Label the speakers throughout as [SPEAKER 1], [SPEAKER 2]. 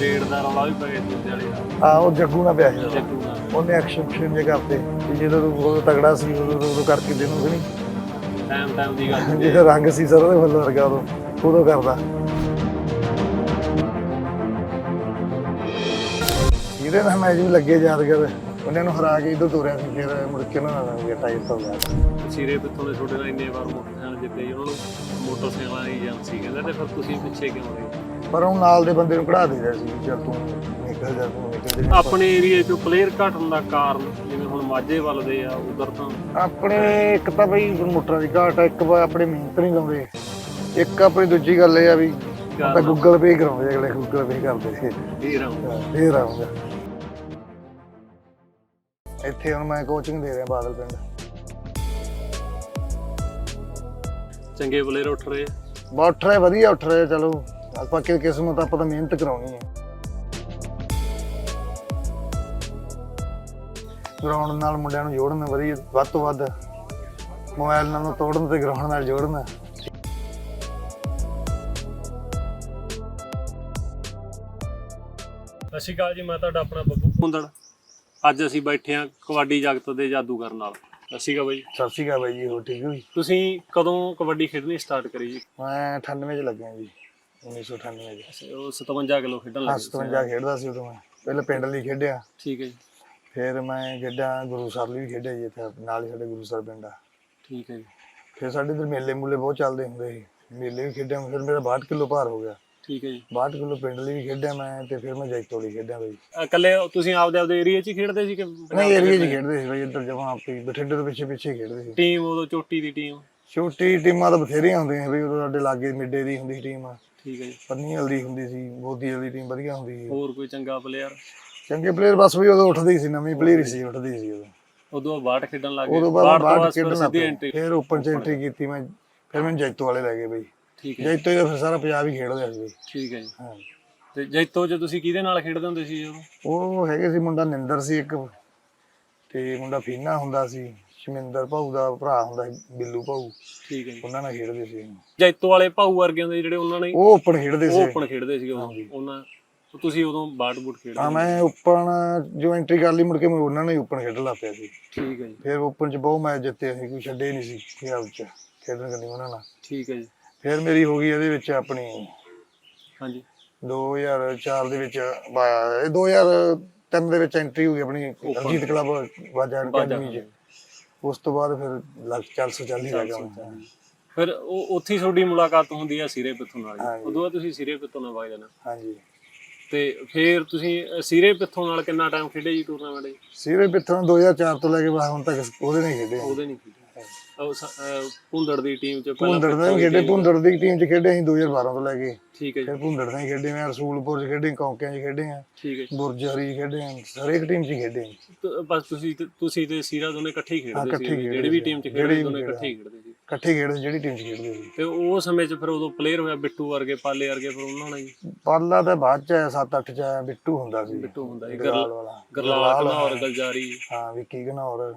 [SPEAKER 1] Raid ਦਾ ਰੌਲਾ ਵੀ ਪੈ ਗਿਆ ਦੂਜੇ ਵਾਲੇ ਦਾ।
[SPEAKER 2] ਆ ਉਹ ਜੱਗੂ ਨਾਲ ਪਿਆ ਸੀ ਉਹਦਾ।
[SPEAKER 1] ਜੱਗੂ ਦਾ
[SPEAKER 2] ਉਹਨੇ ਐਕਸ਼ਨ ਫਿਲਮ ਜੇ ਕਰਤੇ। ਤੇ ਜਦੋਂ ਉਹ ਤਗੜਾ ਸੀ ਉਦੋਂ ਉਦੋਂ ਕਰਕੇ ਦੇਣੂ ਕਿ ਨਹੀਂ?
[SPEAKER 1] ਟਾਈਮ ਟਾਈਮ ਦੀ ਗੱਲ ਹੁੰਦੀ ਹੈ।
[SPEAKER 2] ਜਿਹੜਾ ਰੰਗ ਸੀ ਸਰ ਉਹਦੇ ਵੱਲੋਂ ਵਰਗਾ ਉਦੋਂ ਉਦੋਂ ਕਰਦਾ। ਇਹਦੇ ਨਾਲ ਮੈਚ ਵੀ ਲੱਗੇ ਯਾਦਗਾਰ ਉਹਨਾਂ ਨੂੰ ਹਰਾ ਕੇ ਇਦੋਂ ਤੋਰਿਆ ਸੀ ਫਿਰ ਮੁੜ ਕੇ ਉਹਨਾਂ ਨਾਲ ਗਿਆ ਟਾਈਪ ਹੋ ਗਿਆ
[SPEAKER 1] ਸਿਰੇ ਪਿੱਥੋਂ ਦੇ ਛੋਟੇ ਨਾਲ ਇੰਨੇ ਵਾਰ ਮੋਟਰਸਾਈਕਲ ਜਿੱਤੇ ਜੀ, ਉਹਨਾਂ ਨੂੰ ਮੋਟਰਸਾਈਕਲਾਂ ਦੀ ਏਜੰਸੀ ਕਹਿੰਦੇ ਤੇ ਫਿਰ ਤੁਸੀਂ ਪਿੱਛੇ ਕਿਉਂ ਰਹੇ
[SPEAKER 2] ਪਰ ਉਹ ਨਾਲ ਦੇ ਬੰਦੇ ਨੂੰ ਕਢਾ ਦੇ ਰਿਹਾ ਸੀ ਵੀ ਚੱਲ ਤੂੰ ਨਿਕਲ ਜਾ ਤੂੰ ਨਿਕਲ ਜਾ।
[SPEAKER 1] ਆਪਣੇ ਏਰੀਆ 'ਚ ਪਲੇਅਰ ਘਟਣ ਦਾ ਕਾਰਨ ਜਿਵੇਂ ਹੁਣ ਮਾਝੇ ਵੱਲ ਦੇ ਆ ਉਧਰ ਤਾਂ
[SPEAKER 2] ਆਪਣੇ ਇੱਕ ਤਾਂ ਬਈ ਮੋਟਰਾਂ ਦੀ ਘਾਟ ਆ ਇੱਕ ਵਾ ਆਪਣੇ ਮਿਹਨਤ ਨਹੀਂ ਲਾਉਂਦੇ। ਇੱਕ ਆਪਣੀ ਦੂਜੀ ਗੱਲ ਇਹ ਆ ਵੀ ਤਾਂ ਗੂਗਲ ਪੇ ਕਰਾਉਂਦੇ ਅਗਲੇ ਗੂਗਲ ਪੇ ਕਰਦੇ
[SPEAKER 1] ਹੀਰਾ
[SPEAKER 2] ਫੇਰ ਆਉਂਗਾ ਇੱਥੇ ਹੁਣ ਮੈਂ ਕੋਚਿੰਗ ਦੇ ਰਿਹਾ ਬਾਦਲ ਪਿੰਡ।
[SPEAKER 1] ਚੰਗੇ ਪਲੇਅਰ ਉੱਠ ਰਹੇ ਆ।
[SPEAKER 2] ਬਾ ਉੱਠ ਰਹੇ ਵਧੀਆ ਉੱਠ ਰਹੇ ਚਲੋ। ਆਪਾਂ ਕਿ ਕਿਸਮਤ ਆਪਾਂ ਤਾਂ ਮਿਹਨਤ ਕਰਾਉਣੀ ਹੈ ਗਰਾਊਂਡ ਨਾਲ ਮੁੰਡਿਆਂ ਨੂੰ ਜੋੜਨ ਵਧੀਆ ਵੱਧ ਤੋਂ ਵੱਧ ਮੋਬਾਈਲ ਨਾਲ ਤੋੜਨ ਤੇ ਗਰਾਊਂਡ ਨਾਲ ਜੋੜਨ।
[SPEAKER 1] ਸਤਿ ਸ਼੍ਰੀ ਅਕਾਲ ਜੀ ਮੈਂ ਤੁਹਾਡਾ ਆਪਣਾ ਬੱਬੂ ਕੁੰਦੜ। ਅੱਜ ਅਸੀਂ ਬੈਠੇ ਹਾਂ ਕਬੱਡੀ ਜਗਤ ਦੇ ਜਾਦੂਗਰ ਨਾਲ। ਸਤਿ ਸ਼੍ਰੀ ਅਕਾਲ ਬਾਈ।
[SPEAKER 2] ਸਤਿ ਸ਼੍ਰੀ ਅਕਾਲ ਬਾਈ ਜੀ ਹੋ ਠੀਕ ਹੋ ਜੀ?
[SPEAKER 1] ਤੁਸੀਂ ਕਦੋਂ ਕਬੱਡੀ ਖੇਡਣੀ ਸਟਾਰਟ ਕਰੀ ਜੀ?
[SPEAKER 2] ਮੈਂ 98 ਚ ਲੱਗਿਆ ਜੀ। 1998 ਚ
[SPEAKER 1] ਅੱਛਾ, ਉਹ 57 ਕਿਲੋ ਖੇਡਣ
[SPEAKER 2] ਹਾਂ,
[SPEAKER 1] ਲੱਗੇ ਸੀ।
[SPEAKER 2] 57 ਖੇਡਦਾ ਸੀ ਉਦੋਂ ਮੈਂ। ਪਹਿਲਾਂ ਪਿੰਡ ਲਈ ਖੇਡਿਆ।
[SPEAKER 1] ਠੀਕ ਹੈ ਜੀ।
[SPEAKER 2] ਫਿਰ ਮੈਂ ਖੇਡਿਆ ਗੁਰੂ ਸਰ ਲਈ ਵੀ ਖੇਡਿਆ ਜੀ ਇੱਥੇ ਨਾਲ ਹੀ ਸਾਡੇ ਗੁਰੂ ਸਰ ਪਿੰਡ ਆ।
[SPEAKER 1] ਠੀਕ ਹੈ ਜੀ।
[SPEAKER 2] ਫਿਰ ਸਾਡੇ ਇਧਰ ਮੇਲੇ ਮੂਲੇ ਬਹੁਤ ਚੱਲਦੇ ਹੁੰਦੇ ਸੀ। ਮੇਲੇ ਵੀ ਖੇਡਿਆ ਫਿਰ ਮੇਰਾ 62 ਕਿਲੋ ਭਾਰ ਹੋ ਗਿਆ।
[SPEAKER 1] ਠੀਕ ਹੈ ਜੀ।
[SPEAKER 2] 62 ਕਿਲੋ ਪਿੰਡ ਲਈ ਵੀ ਖੇਡਿਆ ਮੈਂ ਤੇ ਫਿਰ ਮੈਂ ਜੈਤੋ ਲਈ ਖੇਡਿਆ ਬਈ।
[SPEAKER 1] ਅਹ ਇਕੱਲੇ ਤੁਸੀਂ ਆਪਦੇ ਆਪਦੇ ਏਰੀਆ 'ਚ ਹੀ ਖੇਡਦੇ ਸੀ ਕਿ
[SPEAKER 2] ਨਹੀਂ ਏਰੀਆ 'ਚ ਖੇਡਦੇ ਸੀ ਬਈ ਇੱਧਰ ਜਮਾਂ ਆਪੇ ਹੀ, ਬਠਿੰਡੇ ਤੋਂ ਪਿੱਛੇ ਪਿੱਛੇ ਖੇਡਦੇ ਸੀ।
[SPEAKER 1] ਟੀਮ ਉਦੋਂ ਚੋਟੀ ਦੀ ਟੀਮ
[SPEAKER 2] ਛੋਟੀ ਟੀਮਾਂ ਤਾਂ ਬਥੇਰੀਆਂ ਹੁੰਦੀਆਂ ਸੀ ਬਈ ਉਦੋਂ ਸਾਡੇ ਲਾਗੇ ਮਿੱਡੇ ਦੀ ਹੁੰਦੀ ਸੀ ਟੀਮ।
[SPEAKER 1] ਠੀਕ ਹੈ ਜੀ।
[SPEAKER 2] ਪੰਨੀ ਦੀ ਹੁੰਦੀ ਸੀ ਬੋਦੀ ਵਾਲੀ ਟੀਮ ਵਧੀਆ ਹੁੰਦੀ ਸੀ।
[SPEAKER 1] ਹੋਰ ਕੋਈ ਚੰਗਾ ਪਲੇਅਰ
[SPEAKER 2] ਚੰਗੇ ਪਲੇਅਰ ਬਸ ਵੀ ਉਦੋਂ ਉੱਠਦੀ ਸੀ ਨਵੀਂ ਪਲੇਅਰ ਸੀ ਉੱਠਦੀ ਸੀ ਉਦੋਂ।
[SPEAKER 1] ਉਦੋਂ ਬਾਹਰ ਖੇਡਣ ਲੱਗ ਗਏ।
[SPEAKER 2] ਉਦੋਂ ਬਾਅਦ
[SPEAKER 1] ਬਾਹਰ
[SPEAKER 2] ਖੇਡਣ ਫਿਰ ਓਪਨ ਚ ਐਂਟਰੀ ਕੀਤੀ ਮੈਂ ਫਿਰ ਮੈਨੂੰ ਜੈਤੋ ਵਾਲੇ ਲੈ ਗਏ ਬਈ।
[SPEAKER 1] ਠੀਕ ਹੈ
[SPEAKER 2] ਜੈਤੋ ਦਾ ਫਿਰ ਸਾਰਾ ਪੰਜਾਬ ਹੀ ਖੇਡਦਾ ਸੀ।
[SPEAKER 1] ਠੀਕ ਹੈ ਜੀ।
[SPEAKER 2] ਹਾਂ।
[SPEAKER 1] ਤੇ ਜੈਤੋ 'ਚ ਤੁਸੀਂ ਕਿਹਦੇ ਨਾਲ ਖੇਡਦੇ ਹੁੰਦੇ ਸੀ ਜਦੋਂ
[SPEAKER 2] ਉਹ ਹੈਗੇ ਸੀ ਮੁੰਡਾ ਨਿੰਦਰ ਸੀ ਇੱਕ ਤੇ ਮੁੰਡਾ ਫੀਨਾ ਹੁੰਦਾ ਸੀ। ਸ਼ਮਿੰਦਰ ਭਾਊ ਦਾ ਭਰਾ ਹੁੰਦਾ ਸੀ ਬਿੱਲੂ ਭਾਊ।
[SPEAKER 1] ਠੀਕ ਹੈ ਜੀ।
[SPEAKER 2] ਉਹਨਾਂ ਨਾਲ ਖੇਡਦੇ ਸੀ
[SPEAKER 1] ਜੈਤੋ ਵਾਲੇ ਭਾਊ ਵਰਗੇ ਹੁੰਦੇ ਜਿਹੜੇ ਉਹਨਾਂ ਨੇ
[SPEAKER 2] ਉਹ ਓਪਨ ਖੇਡਦੇ
[SPEAKER 1] ਉਹ
[SPEAKER 2] ਸੀ।
[SPEAKER 1] ਓਪਨ ਖੇਡਦੇ ਸੀ ਉਦੋਂ ਉਹਨਾਂ ਤੁਸੀਂ ਉਦੋਂ ਬਾਟ ਬੂਟ ਖੇਡਦੇ
[SPEAKER 2] ਹਾਂ ਮੈਂ ਓਪਨ ਜੋ ਐਂਟਰੀ ਕਰ ਲਈ ਮੁੜ ਕੇ ਮੈਂ ਉਹਨਾਂ ਨਾਲ ਹੀ ਓਪਨ ਖੇਡਣ ਲੱਗ ਪਿਆ ਸੀ।
[SPEAKER 1] ਠੀਕ ਹੈ ਜੀ।
[SPEAKER 2] ਫਿਰ ਓਪਨ ਚ ਬਹੁਤ ਮੈਚ ਜਿੱਤੇ ਅਸੀਂ ਕੋਈ ਛੱਡੇ ਨਹੀਂ ਸੀ ਪੰਜਾਬ ਚ। ਖੇਡਣ ਕਰਨੀ ਉਹਨਾਂ ਨਾਲ।
[SPEAKER 1] ਠੀਕ ਹੈ ਜੀ।
[SPEAKER 2] ਫਿਰ ਮੇਰੀ ਹੋ ਗਈ ਇਹਦੇ ਵਿੱਚ ਆਪਣੀ
[SPEAKER 1] ਹਾਂਜੀ।
[SPEAKER 2] 2004 ਦੇ ਵਿੱਚ ਬਾ- ਇਹ 2003 ਦੇ ਵਿੱਚ ਐਂਟਰੀ ਹੋ ਗਈ ਆਪਣੀ ਅਜੀਤ ਕਲੱਬ ਵਾਜਾ ਅਕੈਡਮੀ ਚ। ਉਸ ਤੋਂ ਬਾਅਦ ਫਿਰ ਲੱਗ ਚੱਲ ਸੋ ਚੱਲ ਹੀ ਲੱਗਾ ਮੈਂ।
[SPEAKER 1] ਫਿਰ ਉਹ ਉੱਥੇ ਹੀ ਤੁਹਾਡੀ ਮੁਲਾਕਾਤ ਹੁੰਦੀ ਆ ਸਿਰੇ ਪਿੱਥੋਂ ਨਾਲ
[SPEAKER 2] ਹਾਂਜੀ।
[SPEAKER 1] ਜੀ। ਉਦੋਂ ਬਾਅਦ ਤੁਸੀਂ ਸਿਰੇ ਪਿੱਥੋਂ ਨਾਲ ਵਗ ਜਾਣਾ
[SPEAKER 2] ਹਾਂਜੀ
[SPEAKER 1] ਤੇ ਫਿਰ ਤੁਸੀਂ ਅ, ਸਿਰੇ ਪਿੱਥੋਂ ਨਾਲ ਕਿੰਨਾ ਟਾਈਮ ਖੇਡੇ ਜੀ ਟੂਰਨਾਮੈਂਟ ਜੀ
[SPEAKER 2] ਸੀਰੇ ਪਿੱਥੋਂ 2004 ਤੋਂ ਲੈ ਕੇ ਬਾਹਰ ਹੁਣ ਤੱਕ ਉਹਦੇ ਨਹੀਂ ਖੇਡੇ
[SPEAKER 1] ਉਹਦੇ ਨਹੀਂ ਖੇਡੇ ਉਹ ਸ- ਅ, ਭੁੰਦੜ ਦੀ ਟੀਮ ਚ
[SPEAKER 2] ਭੁੰਦੜ ਦੇ ਵੀ ਖੇਡੇ ਭੁੰਦੜ ਦੀ ਟੀਮ 'ਚ ਖੇਡੇ ਅਸੀਂ 2012 ਤੋਂ ਲੈ ਕੇ।
[SPEAKER 1] ਠੀਕ ਹੈ ਜੀ।
[SPEAKER 2] ਫਿਰ ਭੁੰਦੜ ਦੇ ਖੇਡੇ ਮੈਂ ਰਸੂਲਪੁਰ 'ਚ ਖੇਡੇ ਕੌਂਕਿਆਂ 'ਚ ਖੇਡੇ ਆ।
[SPEAKER 1] ਠੀਕ ਹੈ ਜੀ।
[SPEAKER 2] ਬੁਰਜ ਹਰੀ 'ਚ ਖੇਡੇ ਆ ਹਰੇਕ ਟੀਮ 'ਚ ਹੀ ਖੇਡੇ ਆ।
[SPEAKER 1] ਤ- ਬਸ ਤੁਸੀਂ ਤੇ- ਤੁਸੀਂ ਤੇ ਸੀਰਾ ਦੋਨੇ ਇਕੱਠੇ ਹੀ ਖੇਡਦੇ
[SPEAKER 2] ਇਕੱਠੇ
[SPEAKER 1] ਸੀ ਜਿਹੜੀ ਵੀ। ਟੀਮ ਚ ਖੇਡਦੇ ਦੋਨੇ ਇਕੱਠੇ ਹੀ ਖੇਡਦੇ ਸੀ।
[SPEAKER 2] ਇਕੱਠੇ ਖੇਡਦੇ ਜਿਹੜੀ ਟੀਮ 'ਚ ਖੇਡਦੇ ਸੀ।
[SPEAKER 1] ਤੇ ਉਹ ਸਮੇਂ 'ਚ ਫਿਰ ਉਦੋਂ ਪਲੇਅਰ ਹੋਇਆ ਬਿੱਟੂ ਵਰਗੇ ਪਾਲੇ ਵਰਗੇ ਫਿਰ ਉਹਨਾਂ ਹੀ।
[SPEAKER 2] ਪਾਲਾ ਤਾਂ ਬਾਅਦ 'ਚ ਆਇਆ 7-8 'ਚ ਆਇਆ ਬਿੱਟੂ ਹੁੰਦਾ ਸੀ।
[SPEAKER 1] ਬਿੱਟੂ ਹੁੰਦਾ ਸੀ।
[SPEAKER 2] ਗਰਲਾਲ ਵਾਲਾ।
[SPEAKER 1] ਗਰਲਾਲ ਘਨੌਰ ਗਲਜਾਰੀ।
[SPEAKER 2] ਹਾਂ ਵਿੱਕੀ ਘਨੌਰ।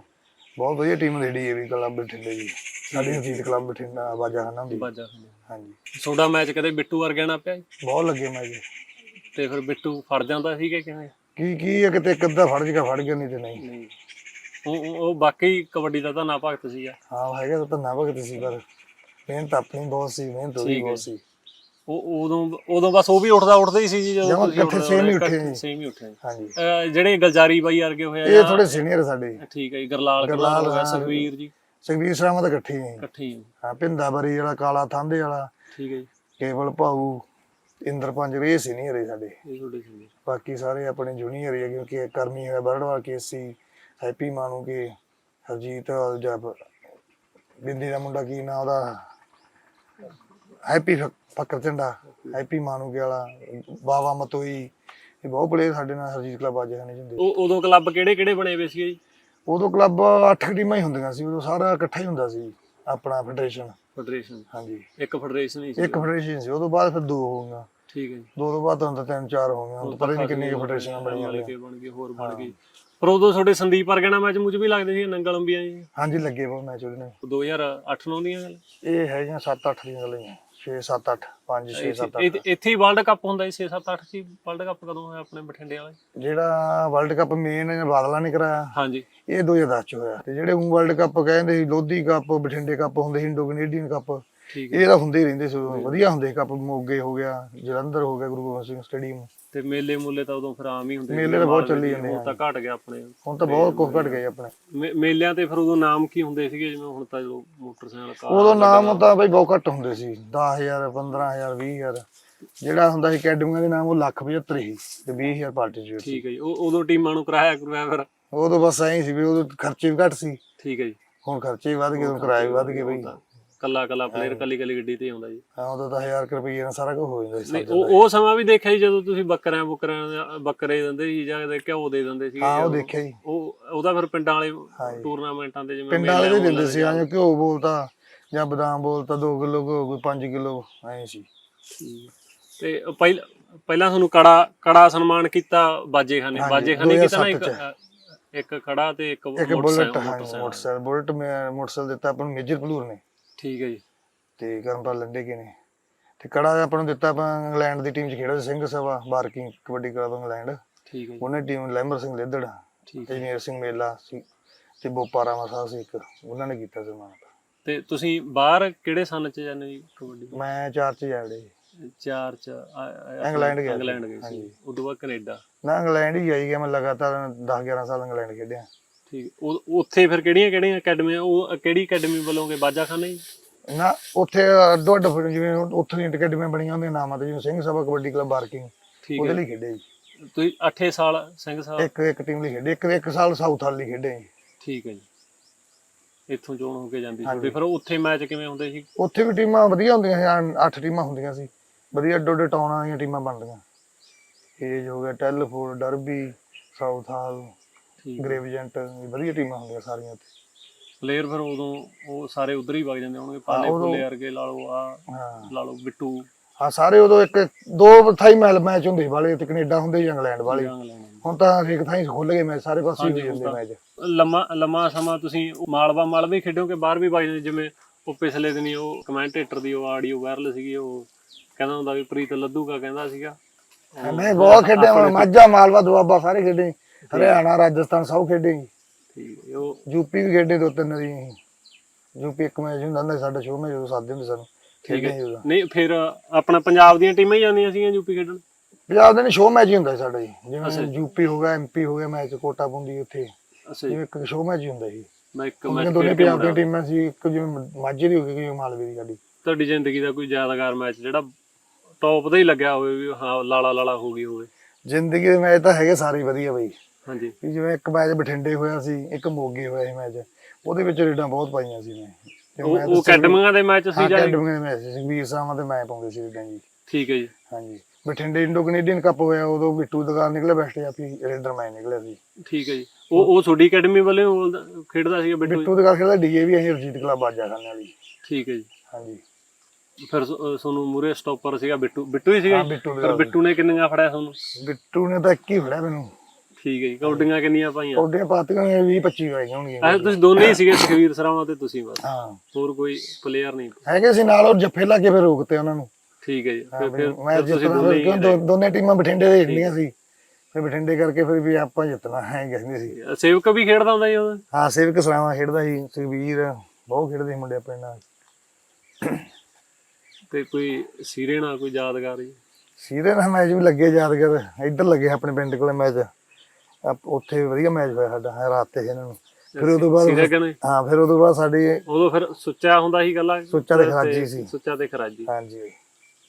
[SPEAKER 2] ਬਹੁਤ ਵਧੀਆ ਟੀਮ ਦੀ ਡੀਏਵੀ ਕਲੱਬ ਬਠਿੰਡੇ ਦੀ। ਸਾਡੀ ਅਜੀਤ ਕਲੱਬ ਬਠਿੰਡਾ ਬਾਜਾ ਖਾਨਾ ਦੀ।
[SPEAKER 1] ਬਾਜਾ
[SPEAKER 2] ਹਾਂਜੀ।
[SPEAKER 1] ਤੁਹਾਡਾ ਮੈਚ ਕਦੇ ਬਿੱਟੂ ਵਰਗਿਆਂ ਨਾਲ ਪਿਆ?
[SPEAKER 2] ਬਹੁਤ ਲੱਗੇ ਮੈਂ ਜੀ
[SPEAKER 1] ਤੇ ਫਿਰ ਬਿੱਟੂ ਫੜ ਜਾਂਦਾ ਸੀ ਕਿ ਕਿਵੇਂ?
[SPEAKER 2] ਕੀ ਕੀ ਹੈ ਕਿਤੇ ਇੱਕ ਅੱਧਾ ਫੜ ਜਗਾ ਫੜ ਗਿਆ ਨਹੀਂ ਤੇ ਨਹੀਂ।
[SPEAKER 1] ਨਹੀਂ। ਉਹ ਉਹ- ਬਾਕੀ ਕਬੱਡੀ ਦਾ ਤਾਂ ਨਾ ਭਗਤ ਸੀਗਾ।
[SPEAKER 2] ਹਾਂ ਹੈਗਾ ਤਾਂ ਨਾ ਭਗਤ ਸੀ ਪਰ ਮਿਹਨਤ ਆਪਣੀ ਬਹੁਤ ਸੀ ਮਿਹਨਤ ਉਹਦੀ
[SPEAKER 1] ਹੈ।
[SPEAKER 2] ਬਹੁਤ ਸੀ।
[SPEAKER 1] ਉਹ ਉਦੋਂ ਉਦੋਂ ਬਸ ਉਹ ਵੀ ਉੱਠਦਾ ਉੱਠਦਾ ਹੀ ਸੀ ਜੀ ਜਦੋਂ ਤੁਸੀਂ
[SPEAKER 2] same ਹੀ ਉੱਠੇ ਜੀ।
[SPEAKER 1] same ਹੀ ਉੱਠੇ।
[SPEAKER 2] ਹਾਂਜੀ।
[SPEAKER 1] ਅਹ ਜਿਹੜੇ ਗਲਜਾਰੀ ਬਾਈ ਵਰਗੇ ਹੋਏ ਆ
[SPEAKER 2] ਇਹ ਥੋੜੇ ਸੀਨੀਅਰ ਸਾਡੇ।
[SPEAKER 1] ਠੀਕ ਹੈ ਜੀ ਗਰਲਾਲ
[SPEAKER 2] ਗਰਲਾਲ।
[SPEAKER 1] ਸੁਖਵੀਰ ਜੀ।
[SPEAKER 2] ਸੁਖਬੀਰ ਸ਼ਰਮਾ ਤਾਂ ਇਕੱਠੇ ਹੀ
[SPEAKER 1] ਇਕੱਠੇ ਹੀ
[SPEAKER 2] ਹਾਂ ਪਿੰਦਾ ਬਰੀ ਵਾਲਾ ਕਾਲਾ ਥਾਂਦੇ ਵਾਲਾ।
[SPEAKER 1] ਠੀਕ ਹੈ ਜੀ।
[SPEAKER 2] ਕੇਵਲ ਭਾਊ ਇੰਦਰ ਪੰਜਰ ਇਹ ਸੀਨੀਅਰ ਹੈ ਸਾਡੇ।
[SPEAKER 1] ਇਹ ਤੁਹਾਡੇ ਸੀ
[SPEAKER 2] ਬਾਕੀ ਸਾਰੇ ਆਪਣੇ ਜੂਨੀਅਰ ਹੀ ਆ ਕਿਉਂਕਿ ਕਰਮੀ ਹੋਇਆ ਬਰੜਵਾਲ ਕੇਸੀ ਹੈਪੀ ਮਾਨੂ ਕੇ ਹਰਜੀਤ ਜਬ ਬਿੰਦੀ ਦਾ ਮੁੰਡਾ ਕੀ ਨਾਂ ਉਹਦਾ? ਹੈਪੀ ਫ- ਫੱਕਰ ਝੰਡਾ ਹੈਪੀ ਮਾਨੂ ਕੇ ਵਾਲਾ ਬਾਵਾ ਮਤੋਈ ਇਹ ਬਹੁਤ ਪਲੇਅਰ ਸਾਡੇ ਨਾਲ ਹਰਜੀਤ ਕਲੱਬ ਅੱਜ ਹਨ ਜਿੰਦੇ।
[SPEAKER 1] ਉਹ ਉਦੋਂ ਕਲੱਬ ਕਿਹੜੇ ਕਿਹੜੇ ਬਣੇ ਹੋਏ ਸੀ ਜੀ?
[SPEAKER 2] ਉਦੋਂ ਕਲੱਬ 8 ਟੀਮਾਂ ਹੀ ਹੁੰਦੀਆਂ ਸੀ ਉਦੋਂ ਸਾਰਾ ਇਕੱਠਾ ਹੀ ਹੁੰਦਾ ਸੀ ਆਪਣਾ ਫੈਡਰੇਸ਼ਨ
[SPEAKER 1] ਫੈਡਰੇਸ਼ਨ
[SPEAKER 2] ਹਾਂਜੀ।
[SPEAKER 1] ਇੱਕ ਫੈਡਰੇਸ਼ਨ ਹੀ ਸੀ।
[SPEAKER 2] ਇੱਕ ਫੈਡਰੇਸ਼ਨ ਸੀ ਉਦੋਂ ਬਾਅਦ ਫਿਰ ਦੋ ਹੋ ਗਈਆਂ।
[SPEAKER 1] ਠੀਕ ਹੈ ਜੀ।
[SPEAKER 2] ਦੋ ਤੋਂ ਬਾਅਦ ਹੁਣ ਤਾਂ ਤਿੰਨ ਚਾਰ ਹੋ ਗਈਆਂ ਹੁਣ ਤਾਂ ਪਤਾ ਹੀ ਨਹੀਂ ਕਿੰਨੀਆਂ ਫੈਡਰੇਸ਼ਨਾਂ ਬਣੀਆਂ
[SPEAKER 1] ਬਣ
[SPEAKER 2] ਨੇ
[SPEAKER 1] ਕੇ ਬਣ ਗਏ ਹੋਰ ਬਣ ਗਏ। ਪਰ ਉਦੋਂ ਤੁਹਾਡੇ ਸੰਦੀਪ ਵਰਗੇ ਨਾਲ ਮੈਚ ਮੁਝ ਵੀ ਲੱਗਦੇ ਸੀ ਨੰਗਲ ਅੰਬੀਆਂ ਜੀ?
[SPEAKER 2] ਹਾਂਜੀ ਲੱਗੇ ਬਹੁਤ ਮੈਚ ਉਹਦੇ ਨਾਲ।
[SPEAKER 1] ਉਹ 2008 9 ਦੀਆਂ ਗੱਲ।
[SPEAKER 2] ਇਹ ਹੈਗੀਆਂ 7-8 ਦੀਆਂ ਗੱਲਾਂ ਹੀ ਆ। 6 7 8 5 6 7 8
[SPEAKER 1] ਇੱਥੇ ਇੱਥੇ ਹੀ ਵਰਲਡ ਕੱਪ ਹੁੰਦਾ ਸੀ 6 7 8 ਚ ਵਰਲਡ ਕੱਪ ਕਦੋਂ ਹੋਇਆ ਆਪਣੇ ਬਠਿੰਡੇ ਵਾਲੇ?
[SPEAKER 2] ਜਿਹੜਾ ਵਰਲਡ ਕੱਪ ਮੇਨ ਇਹਨੇ ਬਾਦਲਾ ਨੇ ਕਰਾਇਆ।
[SPEAKER 1] ਹਾਂਜੀ।
[SPEAKER 2] ਇਹ 2010 ਚ ਹੋਇਆ। ਤੇ ਜਿਹੜੇ ਹੁਣ ਵਰਲਡ ਕੱਪ ਕਹਿੰਦੇ ਸੀ ਲੋਧੀ ਕੱਪ ਬਠਿੰਡੇ ਕੱਪ ਹੁੰਦੇ ਸੀ ਇੰਡੋ ਕੈਨੇਡੀਅਨ ਕੱਪ
[SPEAKER 1] ਠੀਕ ਹੈ।
[SPEAKER 2] ਇਹ ਤਾਂ ਹੁੰਦੇ ਹੀ ਰਹਿੰਦੇ ਸੀ। ਵਧੀਆ ਹੁੰਦੇ ਕੱਪ ਮੋਗੇ ਹੋ ਗਿਆ ਜਲੰਧਰ ਹੋ ਗਿਆ ਗੁਰੂ ਗੋਬਿੰਦ ਸਿੰਘ ਸਟੇਡੀਅਮ
[SPEAKER 1] ਤੇ ਮੇਲੇ ਮੂਲੇ ਤਾਂ ਉਦੋਂ ਫਿਰ ਆਮ ਹੀ ਹੁੰਦੇ
[SPEAKER 2] ਮੇਲੇ ਤਾਂ ਬਹੁਤ ਚੱਲੀ ਜਾਂਦੇ
[SPEAKER 1] ਹੁਣ। ਤਾਂ ਘਟ ਗਿਆ ਆਪਣੇ।
[SPEAKER 2] ਹੁਣ ਤਾਂ ਬਹੁਤ ਕੁਝ ਘਟ ਗਏ ਆਪਣੇ।
[SPEAKER 1] ਮੇਲਿਆਂ ਤੇ ਫਿਰ ਉਦੋਂ ਨਾਮ ਕੀ ਹੁੰਦੇ ਸੀਗੇ? ਜਿਵੇਂ ਹੁਣ ਤਾਂ ਜੋ ਮੋਟਰਸਾਈਕਲ ਕਾਰ
[SPEAKER 2] ਉਦੋਂ ਨਾਮ ਤਾਂ ਬਈ ਬਹੁਤ ਘੱਟ ਹੁੰਦੇ ਸੀ। 10000 15000 20000 ਜਿਹੜਾ ਹੁੰਦਾ ਸੀ ਅਕੈਡਮੀਆਂ ਦੇ ਨਾਮ ਉਹ ਲੱਖ 75 ਸੀ ਤੇ 20000 ਪਾਰਟੀਸਪੇਟ
[SPEAKER 1] ਠੀਕ ਹੈ ਜੀ। ਉਹ ਉਦੋਂ ਟੀਮਾਂ ਨੂੰ ਕਰਾਇਆ ਕਰਵਾਇਆ ਫਿਰ?
[SPEAKER 2] ਉਦੋਂ ਬਸ ਐਂ ਸੀ ਵੀ ਉਦੋਂ ਖਰਚੇ ਵੀ ਘੱਟ ਸੀ।
[SPEAKER 1] ਠੀਕ ਹੈ ਜੀ।
[SPEAKER 2] ਹੁਣ ਖਰਚੇ ਵੀ ਵੱਧ ਗਏ ਹੁਣ ਕਿਰਾਏ ਵੀ ਵੱਧ ਗਏ ਬਈ।
[SPEAKER 1] ਕੱਲਾ ਕੱਲਾ ਪਲੇਅਰ ਕੱਲੀ ਕੱਲੀ ਗੱਡੀ ਤੇ ਹੀ ਆਉਂਦਾ ਜੀ।
[SPEAKER 2] ਹਾਂ ਉਦੋਂ ਤਾਂ 1000 ਰੁਪਏ ਨਾਲ ਸਾਰਾ ਕੁਝ ਹੋ ਜਾਂਦਾ ਸੀ
[SPEAKER 1] ਉਹ ਉਹ ਸਮਾਂ ਵੀ ਦੇਖਿਆ ਜੀ ਜਦੋਂ ਤੁਸੀਂ ਬੱਕਰਿਆਂ ਬੁੱਕਰਿਆਂ ਬੱਕਰੇ ਦਿੰਦੇ ਸੀ ਜਾਂ ਕਿਤੇ ਘਿਓ ਦੇ ਦਿੰਦੇ ਸੀ
[SPEAKER 2] ਹਾਂ ਉਹ ਦੇਖਿਆ ਜੀ।
[SPEAKER 1] ਉਹ ਉਹਦਾ ਫਿਰ ਪਿੰਡਾਂ ਵਾਲੇ। ਟੂਰਨਾਮੈਂਟਾਂ ਤੇ ਜਿਵੇਂ
[SPEAKER 2] ਪਿੰਡਾਂ ਵਾਲੇ ਦਿੰਦੇ ਸੀ ਜਾਂ ਘਿਓ ਬੋਲਤਾ ਜਾਂ ਬਦਾਮ ਬੋਲਤਾ 2 ਕਿਲੋ ਕੋਈ 5 ਕਿਲੋ ਐਂ ਸੀ।
[SPEAKER 1] ਤੇ ਪਹਿਲ ਪਹਿਲਾਂ ਤੁਹਾਨੂੰ ਕੜਾ ਕੜਾ ਸਨਮਾਨ ਕੀਤਾ ਬਾਜੇ ਖਾਨੇ
[SPEAKER 2] ਹਾਂਜੀ,
[SPEAKER 1] ਬਾਜੇ ਖਾਨੇ ਕੀਤਾ ਨਾ
[SPEAKER 2] 2007
[SPEAKER 1] ਇੱਕ। ਇੱਕ ਖੜਾ ਤੇ ਇੱਕ ਮੋਟਰਸਾਈਕਲ
[SPEAKER 2] ਹਾਂ ਮੋਟਰਸਾਈਕਲ ਬੁਲਟ ਮੈਂ ਮੋਟਰਸਾਈਕਲ ਦਿੱਤਾ ਆਪਾਂ ਨੂੰ ਮੇਜਰ ਭਲੂਰ ਨੇ।
[SPEAKER 1] ਠੀਕ ਹੈ ਜੀ।
[SPEAKER 2] ਤੇ ਕਰਮਪਾਲ ਲੰਡੇ ਕੇ ਨੇ ਤੇ ਕੜਾ ਆਪਾਂ ਨੂੰ ਦਿੱਤਾ ਆਪਾਂ ਇੰਗਲੈਂਡ ਦੀ ਟੀਮ 'ਚ ਖੇਡਿਆ ਸੀ Singh Sabha Barking kabaddi club England.
[SPEAKER 1] ਠੀਕ ਹੈ ਜੀ।
[SPEAKER 2] ਉਹਨੇ ਟੀਮ ਲੈਮਰ ਸਿੰਘ ਲਿੱਦੜ
[SPEAKER 1] ਠੀਕ ਹੈ
[SPEAKER 2] ਜਮੀਰ ਸਿੰਘ ਮੇਲਾ ਸੀ ਤੇ ਬੋਪਾ ਰਾਮਾ ਸਾਹਿਬ ਸੀ ਇੱਕ ਉਹਨਾਂ ਨੇ ਕੀਤਾ ਸਨਮਾਨ
[SPEAKER 1] ਤੇ ਤੁਸੀਂ ਬਾਹਰ ਕਿਹੜੇ ਸਨ ਚ ਜਾਂਦੇ ਜੀ ਕਬੱਡੀ
[SPEAKER 2] ਮੈਂ ਚਾਰ ਚ ਜਾੜੇ
[SPEAKER 1] ਚਾਰ ਚ ਆ- ਆ-
[SPEAKER 2] ਇੰਗਲੈਂਡ ਗਿਆ ਸੀ।
[SPEAKER 1] ਇੰਗਲੈਂਡ ਗਏ ਸੀ।
[SPEAKER 2] ਹਾਂਜੀ।
[SPEAKER 1] ਉਦੋਂ ਬਾਅਦ ਕੈਨੇਡਾ।
[SPEAKER 2] ਨਾ ਇੰਗਲੈਂਡ ਹੀ ਜਾਈ ਗਿਆ ਮੈਂ ਲਗਾਤਾਰ 10 11 ਸਾਲ ਇੰਗਲੈਂਡ ਖੇਡਿਆ।
[SPEAKER 1] ਠੀਕ ਉਹ ਉੱਥੇ ਫਿਰ ਕਿਹੜੀਆਂ ਕਿਹੜੀਆਂ ਅਕੈਡਮੀਆਂ ਉਹ ਕਿਹੜੀ ਅਕੈਡਮੀ ਵੱਲੋਂਗੇ ਬਾਜਾ ਖਾਨੇ ਜੀ?
[SPEAKER 2] ਨਾ ਉੱਥੇ ਫਿਰ ਜਿਵੇਂ ਉੱਥੇ ਦੀਆਂ ਅਕੈਡਮੀਆਂ ਬਣੀਆਂ ਹੁੰਦੀਆਂ ਨਾਮਾਂ ਤੇ ਜਿਵੇਂ ਸਿੰਘ ਸਭਾ ਕਬੱਡੀ ਕਲੱਬ ਬਾਰਕਿੰਗ ਉਹਦੇ ਲਈ ਖੇਡੇ ਜੀ।
[SPEAKER 1] ਤੁਸੀਂ 8 ਸਾਲ ਸਿੰਘ ਸਾਹਿਬ
[SPEAKER 2] ਇੱਕ ਇੱਕ ਟੀਮ ਲਈ ਖੇਡੇ ਇੱਕ ਇੱਕ ਸਾਲ ਸਾਊਥ ਹਾਲ ਲਈ ਖੇਡੇ ਜੀ।
[SPEAKER 1] ਠੀਕ ਹੈ ਜੀ। ਇੱਥੋਂ ਚੋਣ ਹੋ ਕੇ ਜਾਂਦੀ ਤੁਹਾਡੀ ਫਿਰ ਉੱਥੇ ਮੈਚ ਕਿਵੇਂ ਹੁੰਦੇ ਸੀ?
[SPEAKER 2] ਉੱਥੇ ਵੀ ਟੀਮਾਂ ਵਧੀਆ ਹੁੰਦੀਆਂ ਸੀ 8 ਟੀਮਾਂ ਹੁੰਦੀਆਂ ਸੀ। ਵਧੀਆ ਅੱਡ ਟਾਉਣਾਂ ਦੀਆਂ ਟੀਮਾਂ ਬਣਦੀਆਂ। ਏਜ ਹੋ ਗਿਆ Telford Derby Southall. Gravesend ਵਧੀਆ ਟੀਮਾਂ ਹੁੰਦੀਆਂ ਸਾਰੀਆਂ ਉੱਥੇ
[SPEAKER 1] ਪਲੇਅਰ ਫਿਰ ਉਦੋਂ ਉਹ ਸਾਰੇ ਉਧਰ ਹੀ ਵਗ ਜਾਂਦੇ ਹੋਣਗੇ ਪਾਲੇ ਪੁੱਲੇ ਵਰਗੇ ਲਾ ਲਓ ਆ ਲਾ ਲਓ ਬਿੱਟੂ।
[SPEAKER 2] ਹਾਂ ਸਾਰੇ ਉਦੋਂ ਇੱਕ ਦੋ ਥਾਈ ਮੈਲ ਮੈਚ ਹੁੰਦੇ ਵਾਲੇ ਤੇ ਕੈਨੇਡਾ ਹੁੰਦੇ ਸੀ ਇੰਗਲੈਂਡ ਵਾਲੇ। ਹੁਣ ਤਾਂ ਇੱਕ ਥਾਈ ਖੁੱਲ ਗਏ ਮੈਚ ਸਾਰੇ ਪਾਸੇ ਹੋ ਜਾਂਦੇ ਮੈਚ।
[SPEAKER 1] ਲੰਮਾ ਲੰਮਾ ਸਮਾਂ ਤੁਸੀਂ ਮਾਲਵਾ ਮਾਲਵੇ ਖੇਡੋ ਕਿ ਬਾਹਰ ਵੀ ਵਗ ਜਾਂਦੇ ਜਿਵੇਂ ਉਹ ਪਿਛਲੇ ਦਿਨੀ ਉਹ ਕਮੈਂਟੇਟਰ ਦੀ ਉਹ ਆਡੀਓ ਵਾਇਰਲ ਸੀਗੀ ਉਹ ਕਹਿੰਦਾ ਹੁੰਦਾ ਵੀ ਪ੍ਰੀਤ ਲੱਧੂਗਾ ਕਹਿੰਦਾ ਸੀਗਾ।
[SPEAKER 2] ਨਹੀਂ ਬਹੁਤ ਖੇਡੇ ਮੈਂ ਮਾਝਾ ਮਾਲਵਾ ਦੁਆਬਾ ਸਾਰੇ ਖੇਡੇ। ਹਰਿਆਣਾ ਰਾਜਸਥਾਨ ਸਭ ਖੇਡੇ
[SPEAKER 1] ਠੀਕ ਹੈ, ਉਹ
[SPEAKER 2] ਯੂਪੀ ਵੀ ਖੇਡੇ ਦੋ ਤਿੰਨ ਦੀ ਯੂਪੀ ਇੱਕ ਮੈਚ ਹੁੰਦਾ ਹੁੰਦਾ ਸਾਡਾ ਸ਼ੋਅ ਮੈਚ ਜਦੋਂ ਸਾਦੇ ਹੁੰਦੇ ਸਾਨੂੰ।
[SPEAKER 1] ਠੀਕ ਹੈ। ਨਹੀਂ ਫਿਰ ਆਪਣਾ ਪੰਜਾਬ ਦੀਆਂ ਟੀਮਾਂ ਹੀ ਜਾਂਦੀਆਂ ਸੀਗੀਆਂ ਯੂਪੀ ਖੇਡਣ?
[SPEAKER 2] ਪੰਜਾਬ ਦੇ ਸ਼ੋਅ ਮੈਚ ਹੀ ਹੁੰਦਾ ਸਾਡਾ। ਜੀ ਜਿਵੇਂ
[SPEAKER 1] ਜੀ।
[SPEAKER 2] ਯੂਪੀ ਹੋ ਗਿਆ ਐਮਪੀ ਹੋ ਗਿਆ ਮੈਚ ਕੋਟਾ ਪੁੰਦੀ ਉੱਥੇ।
[SPEAKER 1] ਜੀ।
[SPEAKER 2] ਜਿਵੇਂ ਇੱਕ ਸ਼ੋਅ ਮੈਚ ਹੀ ਹੁੰਦਾ ਸੀ।
[SPEAKER 1] ਮੈਂ ਇੱਕ ਮੈਚ
[SPEAKER 2] ਦੋਨੇ ਪੰਜਾਬ ਦੀਆਂ। ਟੀਮਾਂ ਸੀ ਇੱਕ ਜਿਵੇਂ ਮਾਝੇ ਦੀ ਹੋ ਗਈ ਕੋਈ ਮਾਲਵੇ ਦੀ ਸਾਡੀ।
[SPEAKER 1] ਤੁਹਾਡੀ ਜ਼ਿੰਦਗੀ ਦਾ ਕੋਈ ਯਾਦਗਾਰ ਮੈਚ ਜਿਹੜਾ ਟੌਪ ਦਾ ਹੀ ਲੱਗਿਆ ਹੋਵੇ ਵੀ ਹਾਂ ਲਾਲਾ ਲਾਲਾ ਹੋ ਗਈ ਹੋਵੇ।
[SPEAKER 2] ਜ਼ਿੰਦਗੀ ਦੇ ਮੈਚ ਤਾਂ ਹੈਗੇ ਸਾਰੇ ਵਧੀਆ ਬਈ।
[SPEAKER 1] ਹਾਂਜੀ।
[SPEAKER 2] ਜਿਵੇਂ ਇੱਕ ਮੈਚ ਬਠਿੰਡੇ ਹੋਇਆ ਸੀ ਇੱਕ ਮੋਗੇ ਹੋਇਆ ਸੀ ਮੈਚ ਉਹਦੇ ਵਿੱਚ ਰੇਡਾਂ ਬਹੁਤ ਪਾਈਆਂ ਸੀ ਮੈਂ। ਤੇ
[SPEAKER 1] ਉਹ
[SPEAKER 2] ਮੈਂ
[SPEAKER 1] ਉਹ ਅਕੈਡਮੀਆਂ ਦੇ ਮੈਚ ਸੀ ਜਾਂ
[SPEAKER 2] ਅਕੈਡਮੀਆਂ ਦੇ ਮੈਚ ਸੀ ਸੁਖਬੀਰ ਸਾਹਾਂ ਤੇ ਮੈਂ ਪਾਉਂਦੇ ਸੀ ਰੇਡਾਂ ਜੀ।
[SPEAKER 1] ਠੀਕ ਹੈ ਜੀ।
[SPEAKER 2] ਹਾਂਜੀ। ਬਠਿੰਡੇ ਇੰਡੋ ਕੈਨੇਡੀਅਨ ਕੱਪ ਹੋਇਆ ਉਦੋਂ ਬਿੱਟੂ ਦੁਕਾਨ ਨਿਕਲਿਆ ਬੈਸਟ ਜਾਫੀ ਰੇਡਰ ਮੈਂ ਨਿਕਲਿਆ ਸੀ।
[SPEAKER 1] ਠੀਕ ਹੈ ਜੀ। ਉਹ ਉਹ ਤੁਹਾਡੀ ਅਕੈਡਮੀ ਵੱਲੋਂ ਬੋਲਦਾ ਖੇਡਦਾ ਸੀਗਾ ਬਿੱਟੂ ਜੀ?
[SPEAKER 2] ਬਿੱਟੂ ਦੁਕਾਨ ਖੇਡਦਾ ਡੀਏ ਵੀ ਅਸੀਂ ਰਜੀਤ ਕਲੱਬ ਬਾਜਾ ਖਾਨੇ ਵਾਲੀ
[SPEAKER 1] ਠੀਕ ਹੈ ਜੀ।
[SPEAKER 2] ਹਾਂਜੀ।
[SPEAKER 1] ਫਿਰ ਸ- ਅਹ ਤੁਹਾਨੂੰ ਮੂਰੇ ਸਟਾਪਰ ਸੀਗਾ ਬਿੱਟੂ ਬਿੱਟੂ ਹੀ ਸੀਗਾ
[SPEAKER 2] ਹਾਂ
[SPEAKER 1] ਜੀ?
[SPEAKER 2] ਬਿੱਟੂ
[SPEAKER 1] ਫਿਰ
[SPEAKER 2] ਦੁਕਾਨ
[SPEAKER 1] ਬਿੱਟੂ ਨੇ ਕਿੰਨੀਆਂ ਫੜਿਆ ਤੁਹਾਨੂੰ?
[SPEAKER 2] ਬਿੱਟੂ ਨੇ ਤਾਂ ਇੱਕ ਹੀ ਫੜਿਆ ਮੈਨੂੰ।
[SPEAKER 1] ਠੀਕ ਹੈ ਜੀ ਕੌਡੀਆਂ ਕਿੰਨੀਆਂ ਪਾਈਆਂ?
[SPEAKER 2] ਕੌਡੀਆਂ ਪਾਤੀਆਂ 20 25 ਹੋਈਆਂ ਹੋਣਗੀਆਂ
[SPEAKER 1] ਐ ਤੁਸੀਂ ਦੋਨੇ ਹੀ ਸੀਗੇ ਸੁਖਵੀਰ ਸਰਾਵਾਂ ਤੇ ਤੁਸੀਂ ਬਸ।
[SPEAKER 2] ਹਾਂ।
[SPEAKER 1] ਹੋਰ ਕੋਈ ਪਲੇਅਰ ਨਹੀਂ।
[SPEAKER 2] ਹੈਗੇ ਸੀ ਨਾਲ ਉਹ ਜੱਫੇ ਲਾ ਕੇ ਫਿਰ ਰੋਕਤੇ ਉਹਨਾਂ ਨੂੰ।
[SPEAKER 1] ਠੀਕ ਹੈ ਜੀ
[SPEAKER 2] ਹਾਂ
[SPEAKER 1] ਫਿਰ
[SPEAKER 2] ਵੀ
[SPEAKER 1] ਫਿਰ
[SPEAKER 2] ਮੈਂ
[SPEAKER 1] ਫਿਰ ਤੁਸੀਂ
[SPEAKER 2] ਜਿੱਤਣਾ
[SPEAKER 1] ਦੋਨੇ
[SPEAKER 2] ਫਿਰ
[SPEAKER 1] ਹੀ
[SPEAKER 2] ਕਿਉਂ ਦੋ- ਦੋਨੇ ਟੀਮਾਂ ਬਠਿੰਡੇ ਦੇ ਖੇਡਣੀਆਂ ਸੀ। ਫਿਰ ਬਠਿੰਡੇ ਕਰਕੇ ਫਿਰ ਵੀ ਆਪਾਂ ਜਿੱਤਣਾ ਹੈ ਕਹਿੰਦੇ ਸੀ।
[SPEAKER 1] ਰਹੇ। ਸੇਵਕ ਵੀ ਖੇਡਦਾ ਹੁੰਦਾ ਜੀ ਉਹਦਾ?
[SPEAKER 2] ਹਾਂ ਸੇਵਕ ਸਰਾਵਾ ਖੇਡਦਾ ਸੀ ਸੁਖਬੀਰ ਬਹੁਤ ਖੇਡਦੇ ਸੀ ਮੁੰਡੇ ਆਪਣੇ ਨਾਲ।
[SPEAKER 1] ਤੇ ਕੋਈ ਸੀਰੇ ਨਾਲ ਕੋਈ ਯਾਦਗਾਰ ਜੀ?
[SPEAKER 2] ਸੀਰੇ ਨਾਲ ਮੈਚ ਵੀ ਲੱਗੇ ਯਾਦਗਾਰ ਇੱਧਰ ਲੱਗੇ ਆਪਣੇ ਪਿੰਡ ਕੋਲੇ ਮੈਚ। ਉੱਥੇ ਵਧੀਆ ਮੈਚ ਹੋਇਆ ਸਾਡਾ ਹੈ ਰਾਤ ਤੇ ਇਹਨਾਂ ਨੂੰ। ਫਿਰ ਉਦੋਂ ਬਾਅਦ
[SPEAKER 1] ਸੀਰੇ ਕਹਿੰਦੇ
[SPEAKER 2] ਹਾਂ ਫਿਰ ਉਦੋਂ ਬਾਅਦ ਸਾਡੀ
[SPEAKER 1] ਉਦੋਂ ਫਿਰ ਸੁੱਚਾ ਹੁੰਦਾ ਸੀ ਗੱਲਾਂ?
[SPEAKER 2] ਸੁੱਚਾ ਤੇ ਖਰਾਜੀ ਸੀ।
[SPEAKER 1] ਸੁੱਚਾ ਤੇ ਖਰਾਜੀ।
[SPEAKER 2] ਹਾਂਜੀ।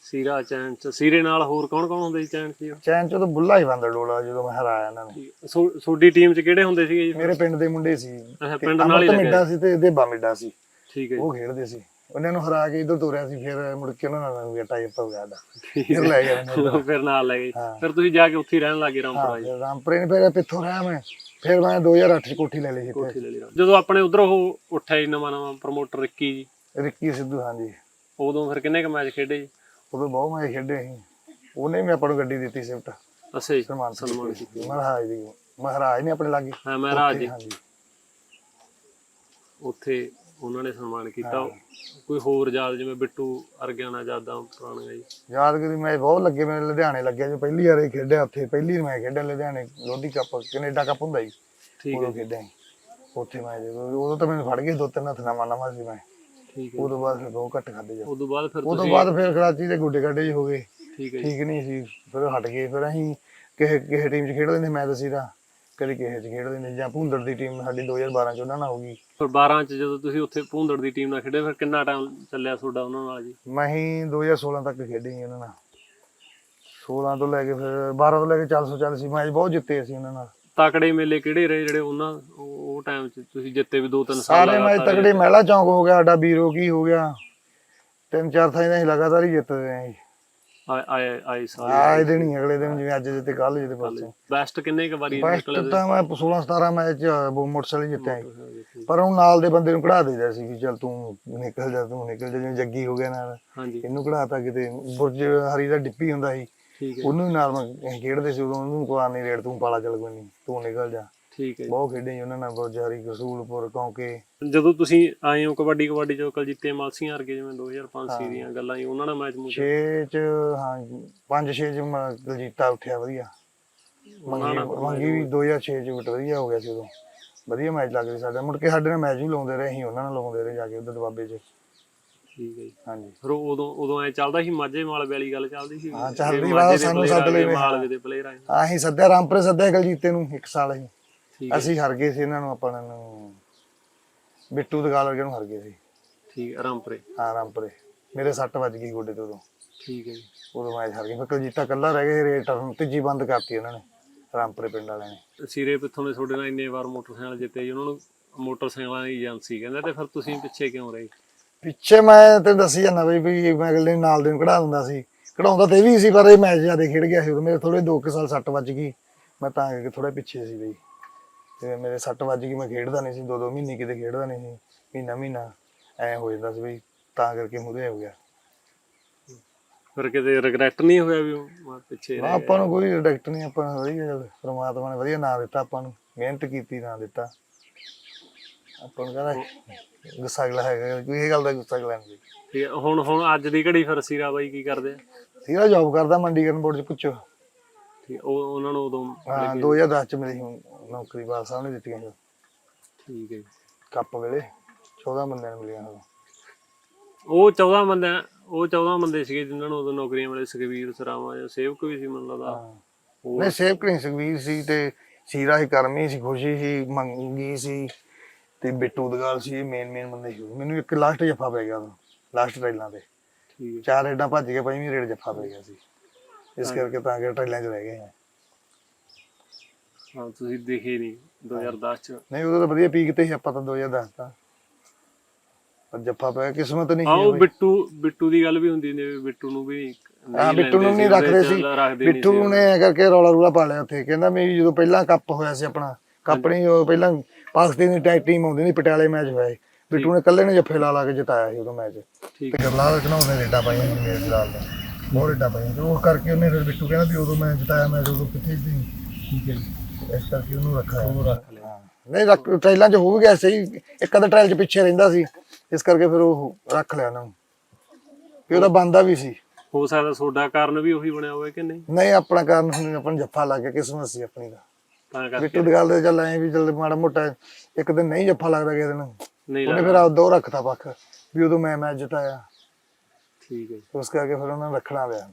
[SPEAKER 1] ਸੀਰਾ ਚੈਨ ਚ ਸੀਰੇ ਨਾਲ ਹੋਰ ਕੌਣ ਕੌਣ ਹੁੰਦੇ ਸੀ ਚੈਨ ਚ ਜੀ?
[SPEAKER 2] ਚੈਨ ਚ ਤਾਂ ਬੁੱਲਾ ਹੀ ਬੰਦਾ ਡੋਲਾ ਜਦੋਂ ਮੈਂ ਹਰਾਇਆ ਇਹਨਾਂ ਨੂੰ।
[SPEAKER 1] ਸੋ- ਤੁਹਾਡੀ ਟੀਮ ਚ ਕਿਹੜੇ ਹੁੰਦੇ ਸੀਗੇ ਜੀ?
[SPEAKER 2] ਮੇਰੇ ਪਿੰਡ ਦੇ ਮੁੰਡੇ ਸੀ।
[SPEAKER 1] ਅੱਛਾ ਪਿੰਡ ਨਾਲ ਹੀ ਲੱਗੇ।
[SPEAKER 2] ਮਿੱਡਾ ਸੀ ਤੇ ਦੇਬਾ ਮਿੱਡਾ ਸੀ।
[SPEAKER 1] ਠੀਕ ਹੈ ਜੀ।
[SPEAKER 2] ਉਹ ਖੇਡਦੇ ਸੀ। ਉਹਨਾਂ ਨੂੰ ਹਰਾ ਕੇ ਇਧਰ ਤੋਰਿਆ ਸੀ ਫਿਰ ਮੁੜ ਕੇ ਉਹਨਾਂ ਨਾਲ ਵੀ ਟਾਈਪ ਹੋ ਗਿਆ ਦਾ ਫਿਰ ਲੈ ਗਿਆ ਮੈਨੂੰ
[SPEAKER 1] ਫਿਰ ਨਾਲ ਲੈ ਗਏ
[SPEAKER 2] ਹਾਂ।
[SPEAKER 1] ਫਿਰ ਤੁਸੀਂ ਜਾ ਕੇ ਉੱਥੇ ਹੀ ਰਹਿਣ ਲੱਗੇ ਰਾਮਪੁਰਾ ਜੀ।
[SPEAKER 2] ਹਾਂ ਰਾਮਪੁਰੇ ਨੇ ਫਿਰ ਪਿੱਥੋਂ ਰਿਹਾ ਮੈਂ। ਫਿਰ ਮੈਂ 2008 ਚ ਕੋਠੀ ਲੈ ਲਈ ਇੱਥੇ।
[SPEAKER 1] ਕੋਠੀ ਲੈ ਲਈ ਰਾਮ- ਜਦੋਂ ਆਪਣੇ ਉਧਰ ਉਹ ਉੱਠਿਆ ਜੀ ਨਵਾਂ ਨਵਾਂ ਪ੍ਰਮੋਟਰ ਰਿੱਕੀ ਜੀ।
[SPEAKER 2] ਰਿੱਕੀ ਸਿੱਧੂ ਹਾਂਜੀ।
[SPEAKER 1] ਉਦੋਂ ਫਿਰ ਕਿੰਨੇ ਕ ਮੈਚ ਖੇਡੇ ਜੀ?
[SPEAKER 2] ਉਦੋਂ ਬਹੁਤ ਮੈਂ ਖੇਡੇ ਸੀ ਉਹਨੇ ਵੀ ਆਪਾਂ ਨੂੰ ਗੱਡੀ ਦਿੱਤੀ ਸਿਫਟ
[SPEAKER 1] ਅੱਛਾ ਜੀ
[SPEAKER 2] ਸਨਮਾਨ
[SPEAKER 1] ਸਨਮਾਨ
[SPEAKER 2] ਕੀਤੀ। ਮਹਾਰਾਜ ਦੀ ਮਹਾਰਾਜ ਨੇ ਆਪਣੇ ਲਾਗੇ।
[SPEAKER 1] ਹਾਂ ਮੈਂ ਰਾਜ ਜੀ
[SPEAKER 2] ਹਾਂਜੀ।
[SPEAKER 1] ਉੱਥੇ ਉਹਨਾਂ ਨੇ ਸਨਮਾਨ ਕੀਤਾ। ਕੋਈ ਹੋਰ ਯਾਦ ਜਿਵੇਂ ਬਿੱਟੂ ਅਰਗਿਆਨਾ ਯਾਦਾਂ ਪੁਰਾਣੀਆਂ ਜੀ?
[SPEAKER 2] ਯਾਦਗਾਰੀ ਮੈਚ ਬਹੁਤ ਲੱਗੇ ਮੈਨੂੰ ਲੁਧਿਆਣੇ ਲੱਗਿਆ ਜੋ। ਪਹਿਲੀ ਵਾਰ ਇਹ ਖੇਡਿਆ ਉੱਥੇ। ਪਹਿਲੀ ਮੈਂ ਖੇਡਿਆ ਲੁਧਿਆਣੇ ਲੋਧੀ ਕੱਪ ਕੈਨੇਡਾ ਕੱਪ ਹੁੰਦਾ ਜੀ।
[SPEAKER 1] ਠੀਕ ਹੈ
[SPEAKER 2] ਖੇਡਿਆ। ਉੱਥੇ ਮੈਂ ਜਦੋਂ ਉਦੋਂ ਤਾਂ ਮੈਨੂੰ ਫੜ ਗਏ ਦੋ ਤਿੰਨ ਹੱਥ ਨਵਾਂ ਨਵਾਂ ਸੀ ਮੈਂ।
[SPEAKER 1] ਠੀਕ ਹੈ।
[SPEAKER 2] ਉਦੋਂ ਬਾਅਦ ਫਿਰ ਬਹੁਤ ਘੱਟ ਖਾਦੇ ਜਾ।
[SPEAKER 1] ਉਦੋਂ ਬਾਅਦ ਫਿਰ
[SPEAKER 2] ਉਦੋਂ
[SPEAKER 1] ਤੁਸੀਂ
[SPEAKER 2] ਬਾਅਦ ਫਿਰ ਕਰਾਚੀ ਦੇ ਗੁੱਡੇ ਗੱਡੇ ਹੋ ਗਏ।
[SPEAKER 1] ਠੀਕ ਹੈ ਜੀ।
[SPEAKER 2] ਠੀਕ ਨਹੀਂ ਸੀ ਫਿਰ ਹਟ ਗਏ। ਫਿਰ ਅਸੀਂ ਕਿਸੇ ਕਿਸੇ ਟੀਮ 'ਚ ਖੇਡਦੇ ਨੇ ਮੈਂ ਤਾਂ ਸੀਦਾ ਕਦੇ ਕਿਸੇ 'ਚ ਖੇਡਦੇ ਨੇ ਜਾਂ ਭੁੰਦੜ ਦੀ ਟੀਮ ਸਾਡੀ 2012 'ਚ ਉਹਨਾਂ ਨਾਲ ਹੋ ਗਈ।
[SPEAKER 1] ਫਿਰ 12 ਚ ਜਦੋਂ ਤੁਸੀਂ ਉੱਥੇ ਭੂੰਦੜ ਦੀ ਟੀਮ ਨਾਲ ਖੇਡੇ ਫਿਰ ਕਿੰਨਾ ਟਾਈਮ ਚੱਲਿਆ ਤੁਹਾਡਾ ਉਹਨਾਂ ਨਾਲ ਜੀ?
[SPEAKER 2] ਮੈਂ ਹੀ 2016 ਤੱਕ ਖੇਡੀ ਉਹਨਾਂ ਨਾਲ। 16 ਤੋਂ ਲੈ ਕੇ ਫਿਰ 12 ਤੋਂ ਲੈ ਕੇ 440 ਸੀ ਮੈਚ ਬਹੁਤ ਜਿੱਤੇ ਅਸੀਂ ਉਹਨਾਂ ਨਾਲ।
[SPEAKER 1] ਤਕੜੇ ਮੇਲੇ ਕਿਹੜੇ ਰਹੇ ਜਿਹੜੇ ਉਹਨਾਂ ਉਹ ਟਾਈਮ ਚ ਤੁਸੀਂ ਜਿੱਤੇ ਵੀ ਦੋ ਤਿੰਨ ਸਾਲ
[SPEAKER 2] ਸਾਰੇ ਮੈਚ ਤਗੜੇ ਮਹਿਲਾ ਚੌਂਕ ਹੋ ਗਿਆ ਸਾਡਾ ਬੀਰੋ ਕੀ ਹੋ ਗਿਆ। ਤਿੰਨ ਚਾਰ ਥਾਂ ਅਸੀਂ ਲਗਾਤਾਰ ਹੀ ਜਿੱਤਦੇ ਆਂ ਜੀ।
[SPEAKER 1] ਆਏ ਆਏ ਸਾਲ
[SPEAKER 2] ਆਏ ਦਿਨ ਹੀ ਅਗਲੇ ਦਿਨ ਜਿਵੇਂ ਅੱਜ ਜਿੱਤੇ ਕੱਲ ਜਿੱਤੇ ਪਰਸੋਂ।
[SPEAKER 1] ਬੈਸਟ ਕਿੰਨੇ ਕ ਵਾਰੀ
[SPEAKER 2] ਬੈਸਟ ਤਾਂ ਮੈਂ 16 17 ਮੈਚ ਮੋਟਰਸਾਈਕਲ ਜਿੱਤਿਆ ਪਰ ਉਹ ਨਾਲ ਦੇ ਬੰਦੇ ਨੂੰ ਖੜਾ ਦੇਦਾ ਸੀ ਵੀ ਚੱਲ ਤੂੰ ਨਿਕਲ ਜਾ ਤੂੰ ਨਿਕਲ ਜਾ ਜਿਵੇਂ ਜੱਗੀ ਹੋ ਗਿਆ ਨਾਲ।
[SPEAKER 1] ਹਾਂਜੀ।
[SPEAKER 2] ਇਹਨੂੰ ਖੜਾਤਾ ਕਿਤੇ ਬੁਰਜ ਹਰੀ ਦਾ ਡਿੱਪੀ ਹੁੰਦਾ ਸੀ। ਉਹਨੂੰ ਵੀ ਨਾਲ ਖੇਡਦੇ ਸੀ ਉਦੋਂ ਉਹਨੂੰ ਕੋਈ ਨਹੀਂ ਰੇਡ ਤੂੰ ਪਾਲਾ ਚੱਲ ਕੋਈ ਨਹੀਂ ਤੂੰ ਨਿਕਲ ਜਾ।
[SPEAKER 1] ਠੀਕ ਹੈ ਜੀ।
[SPEAKER 2] ਬਹੁਤ ਖੇਡੇ ਸੀ ਉਹਨਾਂ ਨਾਲ ਬੁਰਜ ਹਰੀ ਕਸੂਲਪੁਰ ਕੌਂਕੇ।
[SPEAKER 1] ਜਦੋਂ ਤੁਸੀਂ ਆਏ ਹੋ ਕਬੱਡੀ ਕਬੱਡੀ ਚੋਂ ਕਲ ਜਿੱਤੇ ਮਾਲਸੀਆਂ ਵਰਗੇ ਜਿਵੇਂ 2005 ਸੀ ਦੀਆਂ ਗੱਲਾਂ ਸੀ ਉਹਨਾਂ ਨਾਲ ਮੈਚ ਮੂਚ
[SPEAKER 2] 6 ਚ ਹਾਂ 5 6 ਚ ਮ- ਦਲਜੀਤਾ ਉੱਠਿਆ ਵਧੀਆ। ਮੰਗੀ ਮੰਗੀ ਵੀ 2006 ਚ ਬਟ ਵਧੀਆ ਹੋ ਗਿਆ ਸੀ ਉਦੋਂ। ਵਧੀਆ ਮੈਚ ਲੱਗ ਰਿਹਾ ਸਾਡਾ। ਮੁੜ ਕੇ ਸਾਡੇ ਨਾਲ ਮੈਚ ਵੀ ਲਾਉਂਦੇ ਰਹੇ ਅਸੀਂ ਉਹਨਾਂ ਨਾਲ ਲਾਉਂਦੇ ਰਹੇ ਜਾ ਕੇ ਉਧਰ ਦਬਾਬੇ ਚ।
[SPEAKER 1] ਠੀਕ ਹੈ ਜੀ।
[SPEAKER 2] ਹਾਂਜੀ
[SPEAKER 1] ਫਿਰ ਉਹ ਉਦੋਂ ਉਦੋਂ ਐ ਚੱਲਦਾ ਸੀ ਮਾਝੇ ਮਾਲਵੇ ਵਾਲੀ ਗੱਲ ਚੱਲਦੀ ਸੀ?
[SPEAKER 2] ਹਾਂ, ਚੱਲ
[SPEAKER 1] ਵੀ
[SPEAKER 2] ਰਹੀ
[SPEAKER 1] ਮਾਝੇ
[SPEAKER 2] ਬਾਤ,
[SPEAKER 1] ਦੇ
[SPEAKER 2] ਸਾਨੂੰ
[SPEAKER 1] player
[SPEAKER 2] ਸੱਦ
[SPEAKER 1] ਆ ਗਏ,
[SPEAKER 2] ਲੈਣੇ, ਹਾਂ।
[SPEAKER 1] ਮਾਲਵੇ ਦੇ ਪਲੇਅਰ ਆਏ
[SPEAKER 2] ਅਸੀਂ ਸੱਦਿਆ ਰਾਮਪੁਰੇ ਸੱਦਿਆ ਗਲਜੀਤੇ ਨੂੰ ਇੱਕ ਸਾਲ ਅਸੀਂ। ਅਸੀਂ ਹਰ ਗਏ ਸੀ ਇਹਨਾਂ ਨੂੰ ਆਪਾਂ ਨੂੰ ਬਿੱਟੂ ਦਗਾਲ ਵਰਗੇ ਨੂੰ ਹਰ ਗਏ ਸੀ।
[SPEAKER 1] ਠੀਕ ਹੈ, ਰਾਮਪੁਰੇ
[SPEAKER 2] ਹਾਂ ਰਾਮਪੁਰੇ ਮੇਰੇ ਸੱਟ ਵੱਜ ਗਈ ਗੋਡੇ ਤੋਂ ਉਦੋਂ।
[SPEAKER 1] ਠੀਕ ਹੈ ਜੀ।
[SPEAKER 2] ਉਦੋਂ ਮੈਚ ਹਾਰ ਗਏ। ਫਿਰ ਗਲਜੀਤਾ ਕੱਲਾ ਰਹਿ ਗਿਆ ਰੇਟ ਤੀਜੀ ਬੰਦ ਕਰਤੀ ਉਹਨਾਂ ਨੇ ਰਾਮਪੁਰੇ ਪਿੰਡ ਵਾਲਿਆਂ ਨੇ।
[SPEAKER 1] ਸਿਰੇ ਪਿੱਥੋਂ ਦੇ ਤੁਹਾਡੇ ਨਾਲ ਇੰਨੇ ਵਾਰ ਮੋਟਰਸਾਈਕਲ ਜਿੱਤੇ ਜੀ ਉਹਨਾਂ ਨੂੰ ਮੋਟਰਸਾਈਕਲਾਂ ਦੀ ਏਜੰਸੀ ਕਹਿੰਦੇ ਤੇ ਫਿਰ ਤੁਸੀਂ ਪਿੱਛੇ ਕਿਉਂ ਰਹੇ?
[SPEAKER 2] ਪਿੱਛੇ ਮੈਂ ਤੇ ਦੱਸੀ ਜਾਂਦਾ ਬਈ ਵੀ ਮੈਂ ਅਗਲੇ ਦਿਨ ਨਾਲ ਦੇ ਨੂੰ ਕਢਾ ਦਿੰਦਾ ਸੀ। ਕਢਾਉਂਦਾ ਤੇ ਇਹ ਵੀ ਸੀ ਪਰ ਇਹ ਮੈਚ ਜ਼ਿਆਦਾ ਖੇਡ ਗਿਆ ਸੀ ਉਦੋਂ। ਮੇਰੇ ਥੋੜੇ 2 ਸਾਲ ਸੱਟ ਵੱਜ ਗਈ। ਮੈਂ ਤਾਂ ਕਰਕੇ ਥੋੜਾ ਪਿੱਛੇ ਸੀ ਬਈ। ਤੇ ਮੇਰੇ ਸੱਟ ਵੱਜ ਗਈ ਮੈਂ ਖੇਡਦਾ ਨਹੀਂ ਸੀ ਦੋ ਦੋ ਮਹੀਨੇ ਕਿਤੇ ਖੇਡਦਾ ਨਹੀਂ ਸੀ ਮਹੀਨਾ ਮਹੀਨਾ ਐ ਹੋ ਜਾਂਦਾ ਸੀ ਤਾਂ ਕਰਕੇ ਮੂਰੇ ਹੋ ਗਿਆ।
[SPEAKER 1] ਫਿਰ ਕਿਤੇ ਰਿਗਰੈਟ ਨਹੀਂ ਹੋਇਆ ਵੀ ਉਹ ਪਿੱਛੇ
[SPEAKER 2] ਨਾ ਆਪਾਂ ਨੂੰ ਕੋਈ ਰਿਡਕਟ ਨਹੀਂ ਆਪਾਂ ਨੂੰ ਵਧੀਆ ਗੱਲ ਪ੍ਰਮਾਤਮਾ ਨੇ ਵਧੀਆ ਨਾਂ ਦਿੱਤਾ ਆਪਾਂ ਨੂੰ ਮਿਹਨਤ ਕੀਤੀ ਨਾਂ ਦਿੱਤਾ। ਆਪਾਂ ਨੂੰ ਕਹਿੰਦਾ ਗੁੱਸਾ ਗਲਾ ਹੈਗਾ ਕੋਈ ਇਹ ਗੱਲ ਦਾ ਗੁੱਸਾ ਗਲਾ ਨਹੀਂ।
[SPEAKER 1] ਠੀਕ ਹੁਣ ਹੁਣ ਅੱਜ ਦੀ ਘੜੀ ਫਿਰ ਸੀਰਾ ਬਾਈ ਕੀ ਕਰਦੇ ਆ?
[SPEAKER 2] ਸੀਰਾ ਜੌਬ ਕਰਦਾ ਮੰਡੀਕਰਨ ਬੋਰਡ ਚ ਪੁੱਛੋ।
[SPEAKER 1] ਠੀਕ ਉਹ ਉਹਨਾਂ ਨੂੰ ਉਦੋਂ
[SPEAKER 2] ਹਾਂ 2010 ਚ ਮੇਰੀ ਹੁਣ ਨੌਕਰੀ ਬਾਦ ਸਾਹਿਬ ਨੇ ਦਿੱਤੀਆਂ ਸੀ।
[SPEAKER 1] ਠੀਕ ਹੈ ਜੀ।
[SPEAKER 2] ਕੱਪ ਵੇਲੇ 14 ਬੰਦਿਆਂ ਨੂੰ ਮਿਲੀਆਂ ਉਹ।
[SPEAKER 1] ਉਹ 14 ਬੰਦੇ ਉਹ 14 ਬੰਦੇ ਸੀਗੇ ਜਿਨ੍ਹਾਂ ਨੂੰ ਉਦੋਂ ਨੌਕਰੀਆਂ ਮਿਲੇ ਸੁਖਵੀਰ ਸਰਾਵਾ ਜਾਂ ਸੇਵਕ ਵੀ ਸੀ ਮੈਨੂੰ ਲੱਗਦਾ।
[SPEAKER 2] ਨਹੀਂ ਸੇਵ ਨਹੀਂ ਸੁਖਵੀਰ ਸੀ ਤੇ ਸੀਰਾ ਹੀ ਕਰਮੀ ਸੀ ਖੁਸ਼ੀ ਸੀ ਮੰਗੀ ਸੀ ਤੇ ਬਿੱਟੂ ਦਗਾਲ ਸੀ ਮੇਨ ਮੇਨ ਬੰਦੇ ਸੀ। ਮੈਨੂੰ ਇੱਕ ਲਾਸਟ ਜੱਫਾ ਪੈ ਗਿਆ ਲਾਸਟ ਟ੍ਰੇਲਾਂ ਤੇ।
[SPEAKER 1] ਠੀਕ ਹੈ।
[SPEAKER 2] ਚਾਰ ਰੇਡਾਂ ਭੱਜ ਕੇ ਪੰਜਵੀਂ ਰੇਡ ਜੱਫਾ ਪੈ ਗਿਆ ਸੀ। ਇਸ ਕਰਕੇ ਤਾਂ ਕਿ ਟ੍ਰੇਲਾਂ 'ਚ ਰਹਿ ਗਏ ਹਾਂ।
[SPEAKER 1] ਹਾਂ ਤੁਸੀਂ ਦੇਖੇ ਨਹੀਂ 2010 ਚ।
[SPEAKER 2] ਨਹੀਂ ਉਦੋਂ ਤਾਂ ਵਧੀਆ ਪੀਕ ਤੇ ਸੀ ਆਪਾਂ ਤਾਂ 2010 ਤਾਂ। ਪਰ ਜੱਫਾ ਪੈ ਗਿਆ ਕਿਸਮਤ ਨਹੀਂ ਸੀ
[SPEAKER 1] ਉਹ
[SPEAKER 2] ਬਈ।
[SPEAKER 1] ਬਿੱਟੂ ਬਿੱਟੂ ਦੀ ਗੱਲ ਵੀ ਹੁੰਦੀ ਨੇ ਵੀ ਬਿੱਟੂ ਨੂੰ ਵੀ ਨਹੀਂ
[SPEAKER 2] ਹਾਂ ਬਿੱਟੂ ਨੂੰ
[SPEAKER 1] ਲੈਂਦੇ
[SPEAKER 2] ਨਹੀਂ ਰੱਖਦੇ ਸੀ।
[SPEAKER 1] ਚ ਰੱਖਦੇ ਨਹੀਂ
[SPEAKER 2] ਬਿੱਟੂ। ਨੇ ਐਂ ਕਰਕੇ ਰੌਲਾ ਰੂਲਾ ਪਾ ਲਿਆ ਉੱਥੇ। ਕਹਿੰਦਾ ਮੈਂ ਜਦੋਂ ਪਹਿਲਾਂ ਕੱਪ ਹੋਇਆ ਸੀ ਆਪਣਾ ਕੱਪ ਨਹੀਂ ਉਹ ਪਹਿਲਾਂ ਪਾਕਿਸਤਾਨ ਦੀ ਟੈਗ ਟੀਮ ਆਉਂਦੀ ਨਹੀਂ ਪਟਿਆਲੇ ਮੈਚ ਹੋਇਆ ਸੀ। ਬਿੱਟੂ ਨੇ ਇਕੱਲੇ ਨੇ ਜੱਫੇ ਲਾ ਲਾ ਕੇ ਜਿਤਾਇਆ ਸੀ ਉਦੋਂ ਮੈਚ।
[SPEAKER 1] ਠੀਕ।
[SPEAKER 2] ਤੇ ਗਰਲਾਲ ਨੇ ਰੇਡਾਂ ਪਾਈਆਂ ਮੇਰੇ ਨਾਲ। ਨੇ ਬਹੁਤ ਰੇਡਾਂ ਪਾਈਆਂ ਤੇ ਉਹ ਕਰਕੇ ਉਹਨੇ ਫਿਰ ਬਿੱਟੂ ਕਹਿੰਦਾ ਵੀ ਉਦੋਂ ਮੈਂ ਜਿਤਾਇਆ ਮੈਚ ਉਦੋਂ ਕਿੱਥੇ ਸੀ?
[SPEAKER 1] ਠੀਕ ਹੈ।
[SPEAKER 2] ਇਸ ਕਰਕੇ ਉਹਨੂੰ ਰੱਖਿਆ ਉਹਨੂੰ ਰੱਖ ਲਿਆ ਨਹੀਂ ਰੱਖ ਟ੍ਰੇਲਾਂ 'ਚ ਹੋ ਗਿਆ ਸਹੀ ਇੱਕ ਅੱਧਾ ਟ੍ਰੇਲ 'ਚ ਪਿੱਛੇ ਰਹਿੰਦਾ ਸੀ। ਇਸ ਕਰਕੇ ਫਿਰ ਉਹ ਰੱਖ ਲਿਆ ਉਹਨੂੰ ਕਿ ਉਹਦਾ ਬੰਦਾ ਵੀ ਸੀ।
[SPEAKER 1] ਹੋ ਸਕਦਾ ਤੁਹਾਡਾ ਕਾਰਨ ਵੀ ਉਹੀ ਬਣਿਆ ਹੋਵੇ ਕਿ ਨਹੀਂ?
[SPEAKER 2] ਨਹੀਂ ਆਪਣਾ ਕਾਰਨ ਹੁਣ ਆਪਣਾ ਜੱਫਾ ਲੱਗ ਗਿਆ ਕਿਸਮਤ ਸੀ ਆਪਣੀ ਦਾ।
[SPEAKER 1] ਤਾਂ ਕਰਕੇ।
[SPEAKER 2] ਬਿੱਟੂ ਦੀ ਗੱਲ ਤੇ ਚੱਲ ਐ ਵੀ ਚੱਲ ਮਾੜਾ ਮੋਟਾ ਇੱਕ ਦਿਨ ਨਹੀਂ ਜੱਫਾ ਲੱਗਦਾ ਕਿਸੇ ਦਿਨ।
[SPEAKER 1] ਨਹੀਂ
[SPEAKER 2] ਉਹਨੇ
[SPEAKER 1] ਲੱਗਦਾ।
[SPEAKER 2] ਫਿਰ ਆਪ ਦੋ ਰੱਖਤਾ ਪੱਖ ਵੀ ਉਦੋਂ ਮੈਂ ਮੈਚ ਜਿਤਾਇਆ।
[SPEAKER 1] ਠੀਕ ਹੈ ਜੀ।
[SPEAKER 2] ਉਸ ਕਰਕੇ ਫਿਰ ਉਹਨਾਂ ਨੂੰ ਰੱਖਣਾ ਪਿਆ।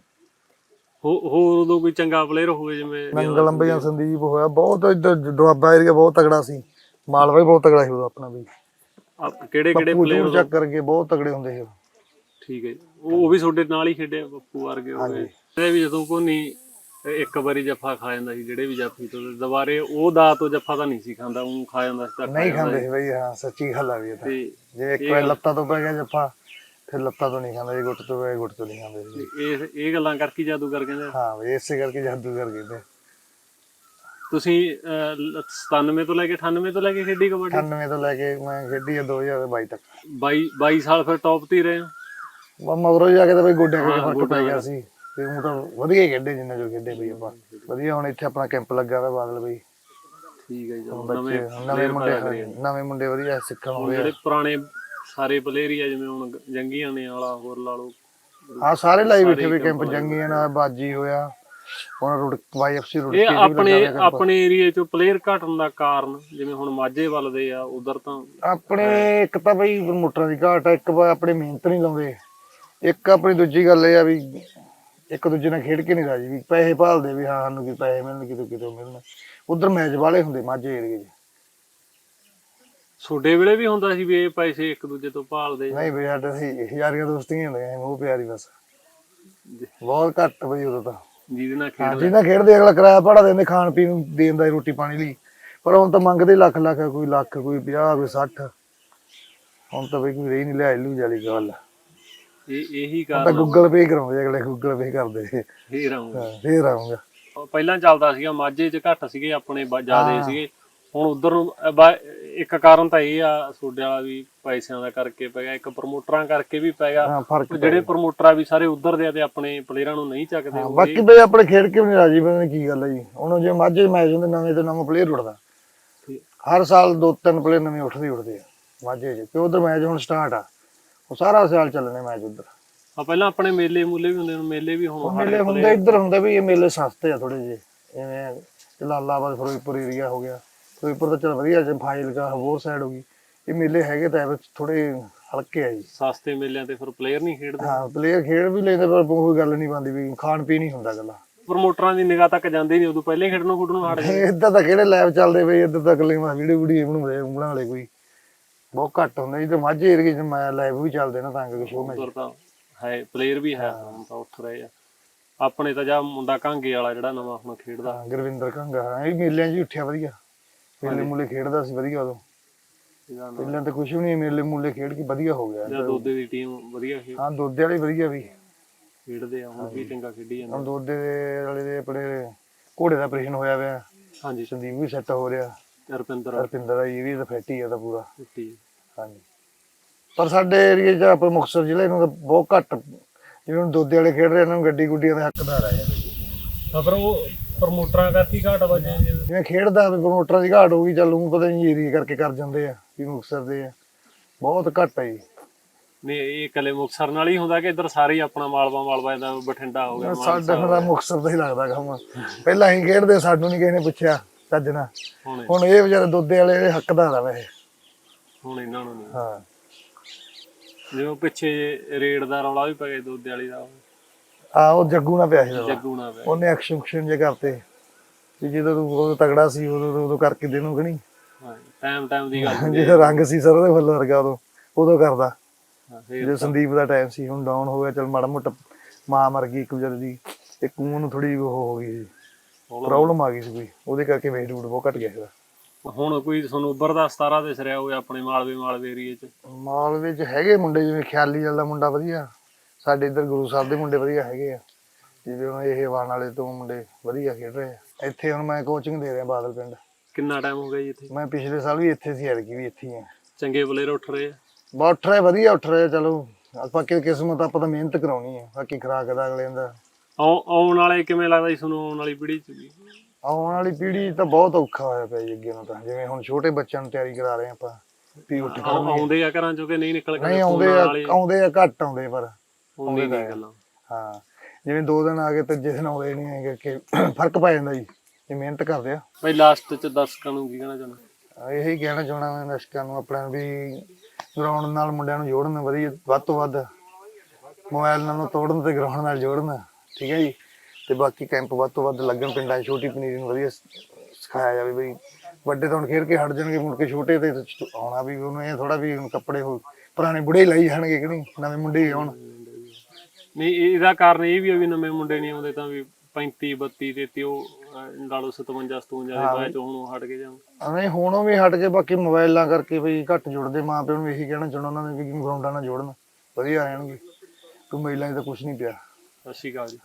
[SPEAKER 1] ਹੋ ਹੋਰ ਉਦੋਂ ਕੋਈ ਚੰਗਾ ਪਲੇਅਰ ਹੋਵੇ ਜਿਵੇਂ
[SPEAKER 2] ਨੰਗਲ ਅੰਬਿਆ ਸੰਦੀਪ ਹੋਇਆ ਬਹੁਤ ਇੱਧਰ ਦੁਆਬਾ ਏਰੀਆ ਬਹੁਤ ਤਗੜਾ ਸੀ। ਮਾਲਵਾ ਵੀ ਬਹੁਤ ਤਗੜਾ ਸੀ ਉਦੋਂ ਆਪਣਾ ਵੀ
[SPEAKER 1] ਕਿਹੜੇ ਕਿਹੜੇ
[SPEAKER 2] ਪੱਪੂ
[SPEAKER 1] ਪਲੇਅਰ
[SPEAKER 2] ਜੂਰ ਚੱਕ ਕਰਕੇ ਬਹੁਤ ਤਗੜੇ ਹੁੰਦੇ ਸੀ।
[SPEAKER 1] ਠੀਕ ਹੈ ਜੀ। ਉਹ ਉਹ ਵੀ ਤੁਹਾਡੇ ਨਾਲ ਹੀ ਖੇਡੇ ਆ, ਬੱਪੂ ਵਰਗੇ ਹੋ ਗਏ ਵੀ ਜਦੋਂ ਕੋਈ ਇੱਕ ਵਾਰੀ ਜੱਫਾ ਖਾ ਜਾਂਦਾ ਸੀ ਜਿਹੜੇ ਵੀ ਜਾਫੀ ਤੋਂ ਤੇ ਦੁਬਾਰੇ ਉਹ ਦਾ ਤੋਂ ਜੱਫਾ ਤਾਂ ਨਹੀਂ ਸੀ ਖਾਂਦਾ ਉਹ ਖਾ ਜਾਂਦਾ ਸੀ ਤਾਂ ਖਾ
[SPEAKER 2] ਨਹੀਂ
[SPEAKER 1] ਜਾਂਦਾ
[SPEAKER 2] ਖਾਂਦੇ ਸੀ। ਬਈ ਹਾਂ ਸੱਚੀ ਗੱਲ ਆ ਵੀ ਇਹ ਤਾਂ।
[SPEAKER 1] ਤੇ
[SPEAKER 2] ਜੇ ਇੱਕ ਵਾਰ ਲੱਤਾਂ ਤੋਂ ਪੈ ਗਿਆ ਜੱਫਾ। ਫਿਰ ਲੱਤਾਂ ਤੋਂ ਨਹੀਂ ਖਾਂਦੇ ਜੇ ਗੁੱਟ ਤੋਂ ਗਿਆ, ਗੁੱਟ ਤੋਂ ਨਹੀਂ ਖਾਂਦੇ
[SPEAKER 1] ਇਹ ਇਹ ਗੱਲਾਂ ਕਰਕੇ ਜਾਦੂਗਰ ਕਹਿੰਦੇ? ਆ।
[SPEAKER 2] ਹਾਂ ਵੀ ਇਸੇ ਕਰਕੇ ਜਾਦੂ ਕਰ ਗਏ ਤੇ
[SPEAKER 1] ਤੁਸੀਂ ਅਹ, ਲ- 97 ਤੋਂ ਲੈ ਕੇ 98 ਤੋਂ ਲੈ ਕੇ ਖੇਡੀ ਕਬੱਡੀ?
[SPEAKER 2] 98 ਤੋਂ ਲੈ ਕੇ ਮੈਂ ਖੇਡੀ ਆ 2022 ਤੱਕ।
[SPEAKER 1] 22 22 ਸਾਲ ਫਿਰ ਟੌਪ ਤੇ ਹੀ ਰਹੇ ਹੋ?
[SPEAKER 2] ਬਸ ਮਗਰੋਂ ਜਾ ਕੇ ਤਾਂ ਬਈ ਗੋਡਿਆਂ ਕਰਕੇ ਫ਼ਰਕ ਪੈ ਗਿਆ ਸੀ। ਤੇ ਹੁਣ ਤਾਂ ਵਧੀਆ ਹੀ ਖੇਡੇ ਜਿੰਨਾ ਜੋ ਖੇਡੇ ਬਈ ਆਪਾਂ। ਵਧੀਆ ਹੁਣ ਇੱਥੇ ਆਪਣਾ ਕੈਂਪ ਲੱਗਾ ਹੋਇਆ ਬਾਦਲ ਬਈ।
[SPEAKER 1] ਠੀਕ ਹੈ ਜੀ
[SPEAKER 2] ਹੁਣ
[SPEAKER 1] ਨਵੇਂ
[SPEAKER 2] ਬੱਚੇ ਨਵੇਂ ਮੁੰਡੇ ਨਵੇਂ ਮੁੰਡੇ ਵਧੀਆ ਸਿੱਖਣ ਆ।
[SPEAKER 1] ਜਿਹੜੇ ਪੁਰਾਣੇ ਸਾਰੇ ਪਲੇਅਰ ਹੀ ਆ ਜਿਵੇਂ ਹੁਣ ਜੰਗੀਆਂ ਨੇ ਵਾਲਾ ਹੋਰ ਲਾ ਲਓ।
[SPEAKER 2] ਹਾਂ ਸਾਰੇ ਲਾਈ ਬੈਠੇ ਵੀ ਕੈਂਪ ਜੰਗੀਆਂ ਨਾਲ ਬਾਜੀ ਹੋਇਆ। ਹੁਣ ਰੁੜ ਵਾਈਐਫਸੀ ਰੁੜ
[SPEAKER 1] ਇਹ ਆਪਣੇ ਆਪਣੇ ਏਰੀਏ ਚੋਂ ਪਲੇਅਰ ਘਟਣ ਦਾ ਕਾਰਨ ਜਿਵੇਂ ਹੁਣ ਮਾਝੇ ਵੱਲ ਦੇ ਆ ਉਧਰ ਤਾਂ
[SPEAKER 2] ਆਪਣੇ ਇੱਕ ਤਾਂ ਬਈ ਪ੍ਰਮੋਟਰਾਂ ਦੀ ਘਾਟ ਆ ਇੱਕ ਆਪਣੇ ਮਿਹਨਤ ਨਹੀਂ ਲਾਉਂਦੇ। ਇੱਕ ਆਪਣੀ ਦੂਜੀ ਗੱਲ ਇਹ ਆ ਵੀ ਇੱਕ ਦੂਜੇ ਨਾਲ ਖੇਡ ਕੇ ਨਹੀਂ ਰਾਜੀ ਵੀ ਪੈਸੇ ਭਾਲਦੇ ਵੀ ਹਾਂ ਸਾਨੂੰ ਕੀ ਪੈਸੇ ਮਿਲਣ ਕਿਤੋਂ ਕਿਤੋਂ ਮਿਲਣ। ਉਧਰ ਮੈਚ ਵਾਲੇ ਹੁੰਦੇ ਮਾਝੇ ਏਰੀਏ 'ਚ।
[SPEAKER 1] ਛੋਡੇ ਵੇਲੇ ਵੀ ਹੁੰਦਾ ਸੀ ਵੀ ਇਹ ਪੈਸੇ ਇੱਕ ਦੂਜੇ ਤੋਂ ਭਾਲਦੇ?
[SPEAKER 2] ਨਹੀਂ ਬਈ ਸਾਡੇ ਸੀ ਯਾਰੀਆਂ ਦੋਸਤੀਆਂ ਹੁੰਦੀਆਂ ਮੂੰਹ ਪਿਆਰੀ ਬਸ। ਬਹੁਤ ਘੱਟ ਬਈ ਉਦੋਂ ਤਾਂ।
[SPEAKER 1] ਜਿਹਦੇ ਨਾਲ
[SPEAKER 2] ਹਾਂ
[SPEAKER 1] ਖੇਡ
[SPEAKER 2] ਜਿਹਨਾਂ ਖੇਡਦੇ ਅਗਲਾ ਕਿਰਾਇਆ ਭਾੜਾ ਦਿੰਦੇ ਖਾਣ ਪੀਣ ਨੂੰ ਦੇਣ ਦਾ ਰੋਟੀ ਪਾਣੀ ਲਈ। ਪਰ ਹੁਣ ਤਾਂ ਮੰਗਦੇ ਲੱਖ ਲੱਖ ਕੋਈ ਲੱਖ ਕੋਈ 50 ਕੋਈ 60 ਹੁਣ ਤਾਂ ਬਈ ਕੋਈ ਰਹੀ ਨਹੀਂ ਲਿਆ ਲੂ ਵਾਲੀ ਗੱਲ।
[SPEAKER 1] ਇਹ ਇਹੀ
[SPEAKER 2] ਹੁਣ ਤਾਂ
[SPEAKER 1] ਕਾਰਨ
[SPEAKER 2] ਗੂਗਲ ਪੇ ਕਰਾਉਂਦੇ ਅਗਲੇ ਗੂਗਲ ਪੇ ਕਰਦੇ। ਫੇਰ ਆਉਂਗਾ।
[SPEAKER 1] ਪਹਿਲਾਂ ਚੱਲਦਾ ਸੀਗਾ ਮਾਝੇ 'ਚ ਘੱਟ ਸੀਗੇ ਆਪਣੇ ਜਿਆਦੇ। ਸੀਗੇ। ਹੁਣ ਉਧਰ ਨੂੰ ਬਾ- ਇੱਕ ਕਾਰਨ ਤਾਂ ਇਹ ਆ ਸੋਡੇ ਵਾਲਾ ਵੀ ਪੈਸਿਆਂ ਦਾ ਕਰਕੇ ਪੈ ਗਿਆ ਇੱਕ ਪ੍ਰਮੋਟਰਾਂ ਕਰਕੇ ਵੀ ਪੈ ਗਿਆ।
[SPEAKER 2] ਹਾਂ ਫ਼ਰਕ
[SPEAKER 1] ਉਹ ਜਿਹੜੇ ਪ੍ਰਮੋਟਰ ਆ ਵੀ ਸਾਰੇ ਉਧਰ ਦੇ ਆ ਤੇ ਆਪਣੇ ਪਲੇਅਰਾਂ ਨੂੰ ਨਹੀਂ ਚੱਕਦੇ ਉਹ
[SPEAKER 2] ਬਾਕੀ ਬਈ ਆਪਣੇ ਖੇਡ ਕੇ ਵੀ ਨਹੀਂ ਰਾਜੀ ਬੰਦੇ ਕੀ ਗੱਲ ਹੈ ਜੀ। ਹੁਣ ਜੇ ਮਾਝੇ ਮੈਚ ਹੁੰਦੇ ਨਵੇਂ ਤੋਂ ਨਵਾਂ ਪਲੇਅਰ ਉੱਠਦਾ। ਹਰ ਸਾਲ ਦੋ ਤਿੰਨ ਪਲੇਅਰ ਨਵੇਂ ਉੱਠਦੇ ਹੀ ਉੱਠਦੇ ਆ ਮਾਝੇ 'ਚ ਤੇ ਉਧਰ ਮੈਚ ਹੁਣ ਸਟਾਰਟ ਆ। ਉਹ ਸਾਰਾ ਸਾਲ ਚੱਲਣੇ ਮੈਚ ਉਧਰ।
[SPEAKER 1] ਆ ਪਹਿਲਾਂ ਆਪਣੇ ਮੇਲੇ ਮੂਲੇ ਵੀ ਹੁੰਦੇ ਨੇ ਮੇਲੇ ਵੀ ਹੁਣ
[SPEAKER 2] ਮੇਲੇ ਹੁੰਦੇ ਇੱਧਰ ਹੁੰਦੇ ਵੀ ਇਹ ਮੇਲੇ ਸਸਤੇ ਆ ਥੋੜੇ ਜਿਹੇ। ਜਿਵੇਂ ਜਲਾਲਾਬਾਦ ਫਿਰੋਜ਼ਪੁਰ ਏਰੀਆ ਹੋ ਗਿਆ। ਫਿਰੋਜ਼ਪੁਰ ਤਾਂ ਚਲ ਵਧੀਆ ਜੇ ਫਾਜ਼ਿਲਕਾ ਹੋਰ ਸਾਈਡ ਹੋ ਗਈ। ਇਹ ਮੇਲੇ ਹੈਗੇ ਤਾਂ ਥੋੜੇ ਹਲਕੇ ਆ ਜੀ।
[SPEAKER 1] ਸਸਤੇ ਮੇਲਿਆਂ ਤੇ ਫਿਰ ਪਲੇਅਰ ਨਹੀਂ ਖੇਡਦੇ?
[SPEAKER 2] ਹਾਂ ਪਲੇਅਰ ਖੇਡ ਵੀ ਲੈਂਦੇ ਪਰ ਕੋਈ ਗੱਲ ਨਹੀਂ ਬਣਦੀ ਵੀ ਖਾਣ ਪੀਣ ਹੀ ਹੁੰਦਾ ਗੱਲਾਂ
[SPEAKER 1] ਪ੍ਰਮੋਟਰਾਂ ਦੀ ਨਿਗਾਹ ਤੱਕ ਜਾਂਦੇ ਨਹੀਂ ਉਦੋਂ ਪਹਿਲੇ ਖੇਡਣੋਂ ਖੁੱਡਣੋਂ ਹਟ ਜਾਂਦੇ।
[SPEAKER 2] ਇੱਧਰ ਤਾਂ ਕਿਹੜੇ ਲੈਬ ਚੱਲਦੇ ਬਈ ਇੱਧਰ ਤਾਂ ਇਕੱਲੇ ਮਾ ਵੀਡੀਓ ਵੀਡੀਓ ਬਣਾਉਂਦੇ ਬਣਾ ਲੈ ਕੋਈ। ਬਹੁਤ ਘੱਟ ਹੁੰਦਾ ਜੀ ਤੇ ਮਾਝੇ ਏਰੀਏ 'ਚ ਮੈਂ ਲੈਬ ਵੀ ਚੱਲਦੇ ਨਾ ਤਾਂ ਕਰਕੇ ਸ਼ੋਅ ਮੈਚ
[SPEAKER 1] ਤਾਂ ਹੈ ਪਲੇਅਰ ਵੀ ਹੈ ਤਾਂ ਉੱਠ ਰਹੇ ਆ। ਆਪਣੇ ਤਾਂ ਜਾ ਮੁੰਡਾ ਕਾਂਗੇ ਵਾਲਾ ਜਿਹੜਾ ਨਵਾਂ ਹੁਣ ਖੇਡਦਾ।
[SPEAKER 2] ਗੁਰਵਿੰਦਰ ਕੰਗਾ ਇਹ ਮੇਲਿਆਂ 'ਚ ਉੱਠਿਆ ਵਧੀਆ। ਮੇਲੇ ਮੂਲੇ ਖੇਡਦਾ ਸੀ ਵਧੀਆ ਉਦੋਂ। ਪਹਿਲਾਂ ਤਾਂ ਕੁਝ ਵੀ ਨਹੀਂ ਮੇਲੇ ਮੂਲੇ ਖੇਡ ਕੇ ਵਧੀਆ ਹੋ ਗਿਆ।
[SPEAKER 1] ਜਾਂ ਦੋਦੇ ਦੀ ਟੀਮ ਵਧੀਆ ਖੇ-
[SPEAKER 2] ਹਾਂ ਦੋਦੇ ਵਾਲੇ ਵਧੀਆ ਵੀ।
[SPEAKER 1] ਖੇਡਦੇ ਆ ਹੁਣ ਵੀ ਚੰਗਾ ਖੇਡੀ ਜਾਂਦੇ।
[SPEAKER 2] ਹੁਣ ਦੋਦੇ ਦੇ ਵਾਲੇ ਦੇ ਆਪਣੇ ਘੋੜੇ ਦਾ ਆਪਰੇਸ਼ਨ ਹੋਇਆ ਹੋਇਆ
[SPEAKER 1] ਹਾਂਜੀ।
[SPEAKER 2] ਸੰਦੀਪ ਵੀ ਸੈੱਟ ਹੋ ਰਿਹਾ।
[SPEAKER 1] ਰਪਿੰਦਰ
[SPEAKER 2] ਰਪਿੰਦਰ ਦਾ ਇਹ ਵੀ ਤਾਂ ਫੈਟੀ ਆ ਤਾਂ ਪੂਰਾ। ਹਾਂਜੀ। ਪਰ ਸਾਡੇ ਏਰੀਏ 'ਚ ਆਪਣੇ ਮੁਕਤਸਰ ਜ਼ਿਲ੍ਹੇ ਨੂੰ ਤਾਂ ਬਹੁਤ ਘੱਟ ਜਿਵੇਂ ਦੋਦੇ ਵਾਲੇ ਖੇਡ ਰਹੇ ਇਹਨਾਂ ਨੂੰ ਗੱਡੀ ਗੁੱਡੀਆਂ ਦੇ ਹੱਕਦਾਰ ਆ। ਯਾਰ
[SPEAKER 1] ਪਰ ਉਹ ਪ੍ਰਮੋਟਰਾਂ ਕਰਕੇ ਘਾਟ ਵਜੇ
[SPEAKER 2] ਜਿਵੇਂ ਖੇਡਦਾ ਵੀ ਪ੍ਰਮੋਟਰਾਂ ਦੀ ਘਾਟ ਹੋਊਗੀ ਚੱਲ ਉਹ ਪਤਾ ਨਹੀਂ ਏਰੀਏ ਕਰਕੇ ਕਰ ਜਾਂਦੇ ਆ ਵੀ ਮੁਕਤਸਰ ਦੇ ਆ। ਬਹੁਤ ਘੱਟ ਆ ਜੀ।
[SPEAKER 1] ਨਹੀਂ ਇਹ ਇਕੱਲੇ ਮੁਕਸਰ ਨਾਲ ਹੀ ਹੁੰਦਾ ਕਿ ਇੱਧਰ ਸਾਰੇ ਹੀ ਆਪਣਾ ਮਾਲਵਾ ਮਾਲਵਾ ਦਾ ਬਠਿੰਡਾ ਹੋ ਗਿਆ
[SPEAKER 2] ਸਾਡਾ ਫਿਰ ਤਾਂ ਮੁਕਤਸਰ ਦਾ ਹੀ ਲੱਗਦਾ ਕੰਮ। ਪਹਿਲਾਂ ਅਸੀਂ ਖੇਡਦੇ ਸਾਨੂੰ ਨਹੀਂ ਕਿਸੇ ਨੇ ਪੁੱਛਿਆ ਨਾਲ।
[SPEAKER 1] ਹੁਣ।
[SPEAKER 2] ਇਹ ਵਿਚਾਰੇ ਦੋਦੇ ਵਾਲੇ ਇਹਦੇ ਹੱਕਦਾਰ ਆ ਵੈਸੇ।
[SPEAKER 1] ਹੁਣ ਇਹਨਾਂ ਨੂੰ ਨਹੀਂ।
[SPEAKER 2] ਹਾਂ।
[SPEAKER 1] ਜਿਵੇਂ ਪਿੱਛੇ ਰੇਡ ਦਾ ਰੌਲਾ ਵੀ ਪੈ ਗਿਆ ਦੋਦੇ ਵਾਲੀ ਦਾ।
[SPEAKER 2] ਆ ਉਹ ਜੱਗੂ ਨਾਲ ਪਿਆ ਸੀ।
[SPEAKER 1] ਜੱਗੂ ਨਾ ਪੈ
[SPEAKER 2] ਉਹਨੇ ਐਕਸ਼ਨ ਐਕਸ਼ਨ ਜੇ ਕਰਤੇ। ਵੀ ਜਦੋਂ ਤੂੰ ਉਦੋਂ ਤਗੜਾ ਸੀ ਉਦੋਂ ਉਦੋਂ ਕਰਕੇ ਦੇਣੂ ਕਿ ਨਹੀਂ?
[SPEAKER 1] ਟਾਈਮ ਟਾਈਮ ਦੀ ਗੱਲ ਹੁੰਦੀ
[SPEAKER 2] ਜਿਹੜਾ ਰੰਗ ਸੀ ਸਰ ਦੇ ਫੁੱਲ ਵਰਗਾ ਉਦੋਂ ਉਦੋਂ ਕਰਦਾ।
[SPEAKER 1] ਹਾਂ, ਫਿਰ
[SPEAKER 2] ਜਦੋਂ ਸੰਦੀਪ ਦਾ ਟਾਈਮ ਸੀ ਹੁਣ ਡਾਊਨ ਹੋ ਗਿਆ ਚਲ ਮਾੜਾ ਮੋਟਾ ਮਾਂ ਮਰ ਗਈ ਇੱਕ ਵਿਚਾਰੇ ਦੀ ਤੇ ਕੂਨ ਨੂੰ ਥੋੜੀ ਉਹ ਹੋ ਗਈ ਸੀ। ਪ੍ਰੋਬਲਮ ਆ ਗਈ ਸੀ ਕੋਈ ਉਹਦੇ ਕਰਕੇ ਵੇਟ ਰੂਟ ਬਹੁਤ ਘਟ ਗਿਆ ਸੀਗਾ।
[SPEAKER 1] ਹੁਣ ਕੋਈ ਤੁਹਾਨੂੰ ਉੱਭਰਦਾ 17 ਦੇ ਸਿਰਿਆ ਹੋਇਆ ਆਪਣੇ ਮਾਲਵੇ ਮਾਲਵੇ ਏਰੀਏ ਚ?
[SPEAKER 2] ਮਾਲਵੇ ਚ ਹੈਗੇ ਮੁੰਡੇ ਜਿਵੇਂ ਖਿਆਲੀ ਵਾਲਾ ਮੁੰਡਾ ਵਧੀਆ। ਸਾਡੇ ਇੱਧਰ ਗੁਰੂ ਸਾਹਿਬ ਦੇ ਮੁੰਡੇ ਵਧੀਆ ਹੈਗੇ ਆ। ਜਿਵੇਂ ਹੁਣ ਇਹ ਵਾਣ ਵਾਲੇ ਤੋਂ ਮੁੰਡੇ ਵਧੀਆ ਖੇਡ ਰਹੇ ਆ। ਇੱਥੇ ਹੁਣ ਮੈਂ ਕੋਚਿੰਗ ਦੇ ਰਿਹਾ ਬਾਦਲ ਪਿੰਡ।
[SPEAKER 1] ਕਿੰਨਾ ਟਾਈਮ ਹੋ ਗਿਆ ਜੀ ਇੱਥੇ?
[SPEAKER 2] ਮੈਂ ਪਿਛਲੇ ਸਾਲ ਵੀ ਇੱਥੇ ਸੀ ਐਰਕੀ ਵੀ ਇੱਥੇ ਹੀ ਆ।
[SPEAKER 1] ਚੰਗੇ ਪਲੇਅਰ ਉੱਠ ਰਹੇ ਆ।
[SPEAKER 2] ਬਹੁਤ ਉੱਠ ਰਹੇ ਵਧੀਆ ਉੱਠ ਰਹੇ ਚਲੋ। ਆਪਾਂ ਕਿ ਕਿਸਮਤ ਆਪਾਂ ਤਾਂ ਮਿਹਨਤ ਕਰਾਉਣੀ ਹੈ ਬਾਕੀ ਖਰਾਕ ਦਾ ਅਗਲੇ ਦਾ।
[SPEAKER 1] ਆਉ- ਆਉਣ ਵਾਲੇ ਕਿਵੇਂ ਲੱਗਦਾ ਜੀ ਤੁਹਾਨੂੰ ਆਉਣ ਵਾਲੀ ਪੀੜ੍ਹੀ ਚ? ਵੀ
[SPEAKER 2] ਆਉਣ ਵਾਲੀ ਪੀੜ੍ਹੀ ਤਾਂ ਬਹੁਤ ਔਖਾ ਹੋਇਆ ਪਿਆ ਜੀ ਅੱਗੇ ਨੂੰ ਤਾਂ। ਜਿਵੇਂ ਹੁਣ ਛੋਟੇ ਬੱਚਿਆਂ ਨੂੰ ਤਿਆਰੀ ਕਰਾ ਰਹੇ ਆਪਾਂ। ਵੀ ਉੱਠ
[SPEAKER 1] ਆਉ-
[SPEAKER 2] ਖੜਨਗੇ
[SPEAKER 1] ਆਉਂਦੇ ਆ ਘਰਾਂ ਚੋਂ ਕਿ ਨਹੀਂ ਨਿਕਲ ਕੇ
[SPEAKER 2] ਨਹੀਂ ਆਉਂਦੇ ਆ ਆਉਂਦੇ ਆ ਘੱਟ ਆਉਂਦੇ ਪਰ
[SPEAKER 1] ਨਹੀਂ ਗੱਲਾਂ
[SPEAKER 2] ਹਾਂ ਜਿਵੇਂ ਦੋ ਦਿਨ ਆ ਗਏ ਤੇ ਜਿਸ ਦਿਨ ਆਉਂਦੇ ਨਹੀਂ ਹੈਗੇ ਕਿ ਫ਼ਰਕ ਪੈ ਜਾਂਦਾ ਜੀ ਜੇ ਮਿਹਨਤ ਕਰਦੇ ਆ।
[SPEAKER 1] ਬਈ ਲਾਸਟ ਚ ਦਰਸ਼ਕਾਂ ਨੂੰ ਕੀ ਕਹਿਣਾ ਚਾਹੁੰਦਾ?
[SPEAKER 2] ਅਹ ਇਹੀ ਕਹਿਣਾ ਚਾਹਣਾ ਮੈਂ ਦਰਸ਼ਕਾਂ ਨੂੰ ਆਪਣਾ ਵੀ ਗਰਾਊਂਡ ਨਾਲ ਮੁੰਡਿਆਂ ਨੂੰ ਜੋੜਨ ਵਧੀਆ ਵੱਧ ਤੋਂ ਵੱਧ ਮੋਬਾਈਲ ਨਾਲ ਤੋੜਨ ਤੇ ਗਰਾਊਂਡ ਨਾਲ ਜੋੜਨ ਠੀਕ ਹੈ ਜੀ? ਤੇ ਬਾਕੀ ਕੈਂਪ ਵੱਧ ਤੋਂ ਵੱਧ ਲੱਗਣ ਪਿੰਡਾਂ 'ਚ ਛੋਟੀ ਪਨੀਰੀ ਨੂੰ ਵਧੀਆ ਸ- ਸਿਖਾਇਆ ਜਾਵੇ ਬਈ। ਵੱਡੇ ਤਾਂ ਹੁਣ ਖੇਡ ਕੇ ਹਟ ਜਾਣਗੇ ਮੁੜ ਕੇ ਛੋਟੇ ਤੇ ਆਉਣਾ ਵੀ ਉਹਨੂੰ ਇਹ ਥੋੜਾ ਵੀ ਹੁਣ ਕੱਪੜੇ ਹੋ ਪੁਰਾਣੇ ਬੁੜੇ ਹੀ ਲਾਈ ਜਾਣਗੇ ਕਿ ਨਹੀਂ? ਨਵੇਂ ਮੁੰਡੇ ਹੀ ਆਉਣ।
[SPEAKER 1] ਨਹੀਂ ਇਹਦਾ ਕਾਰਨ ਇਹ ਵੀ ਆ ਵੀ ਨਵੇਂ ਮੁੰਡੇ ਨਹੀਂ ਆਉਂਦੇ ਤਾਂ ਵੀ 35 32 33 ਉਹ ਅਹ, ਲਾ ਲਓ 57 57 ਦੇ ਬਾਅਦ ਚ ਹੁਣ ਉਹ ਹਟ ਕੇ ਜਾਣ।
[SPEAKER 2] ਨਹੀਂ ਹੁਣ ਉਹ ਵੀ ਹਟ ਕੇ ਬਾਕੀ ਮੋਬਾਈਲਾਂ ਕਰਕੇ ਬਈ ਘੱਟ ਜੁੜਦੇ ਮਾਂ ਪਿਓ ਨੂੰ ਇਹੀ ਕਹਿਣਾ ਚਾਹੁੰਦਾ ਉਹਨਾਂ ਨੇ ਵੀ ਗਰਾਊਂਡਾਂ ਨਾਲ ਜੋੜਨ ਵਧੀਆ ਰਹਿਣਗੇ। ਕੋਈ ਮਹਿਲਾਵਾਂ ਦਾ ਕੁਝ ਨਹੀਂ ਪਿਆ।
[SPEAKER 1] ਸਤਿ ਸ਼੍ਰੀ ਅਕਾਲ ਜੀ।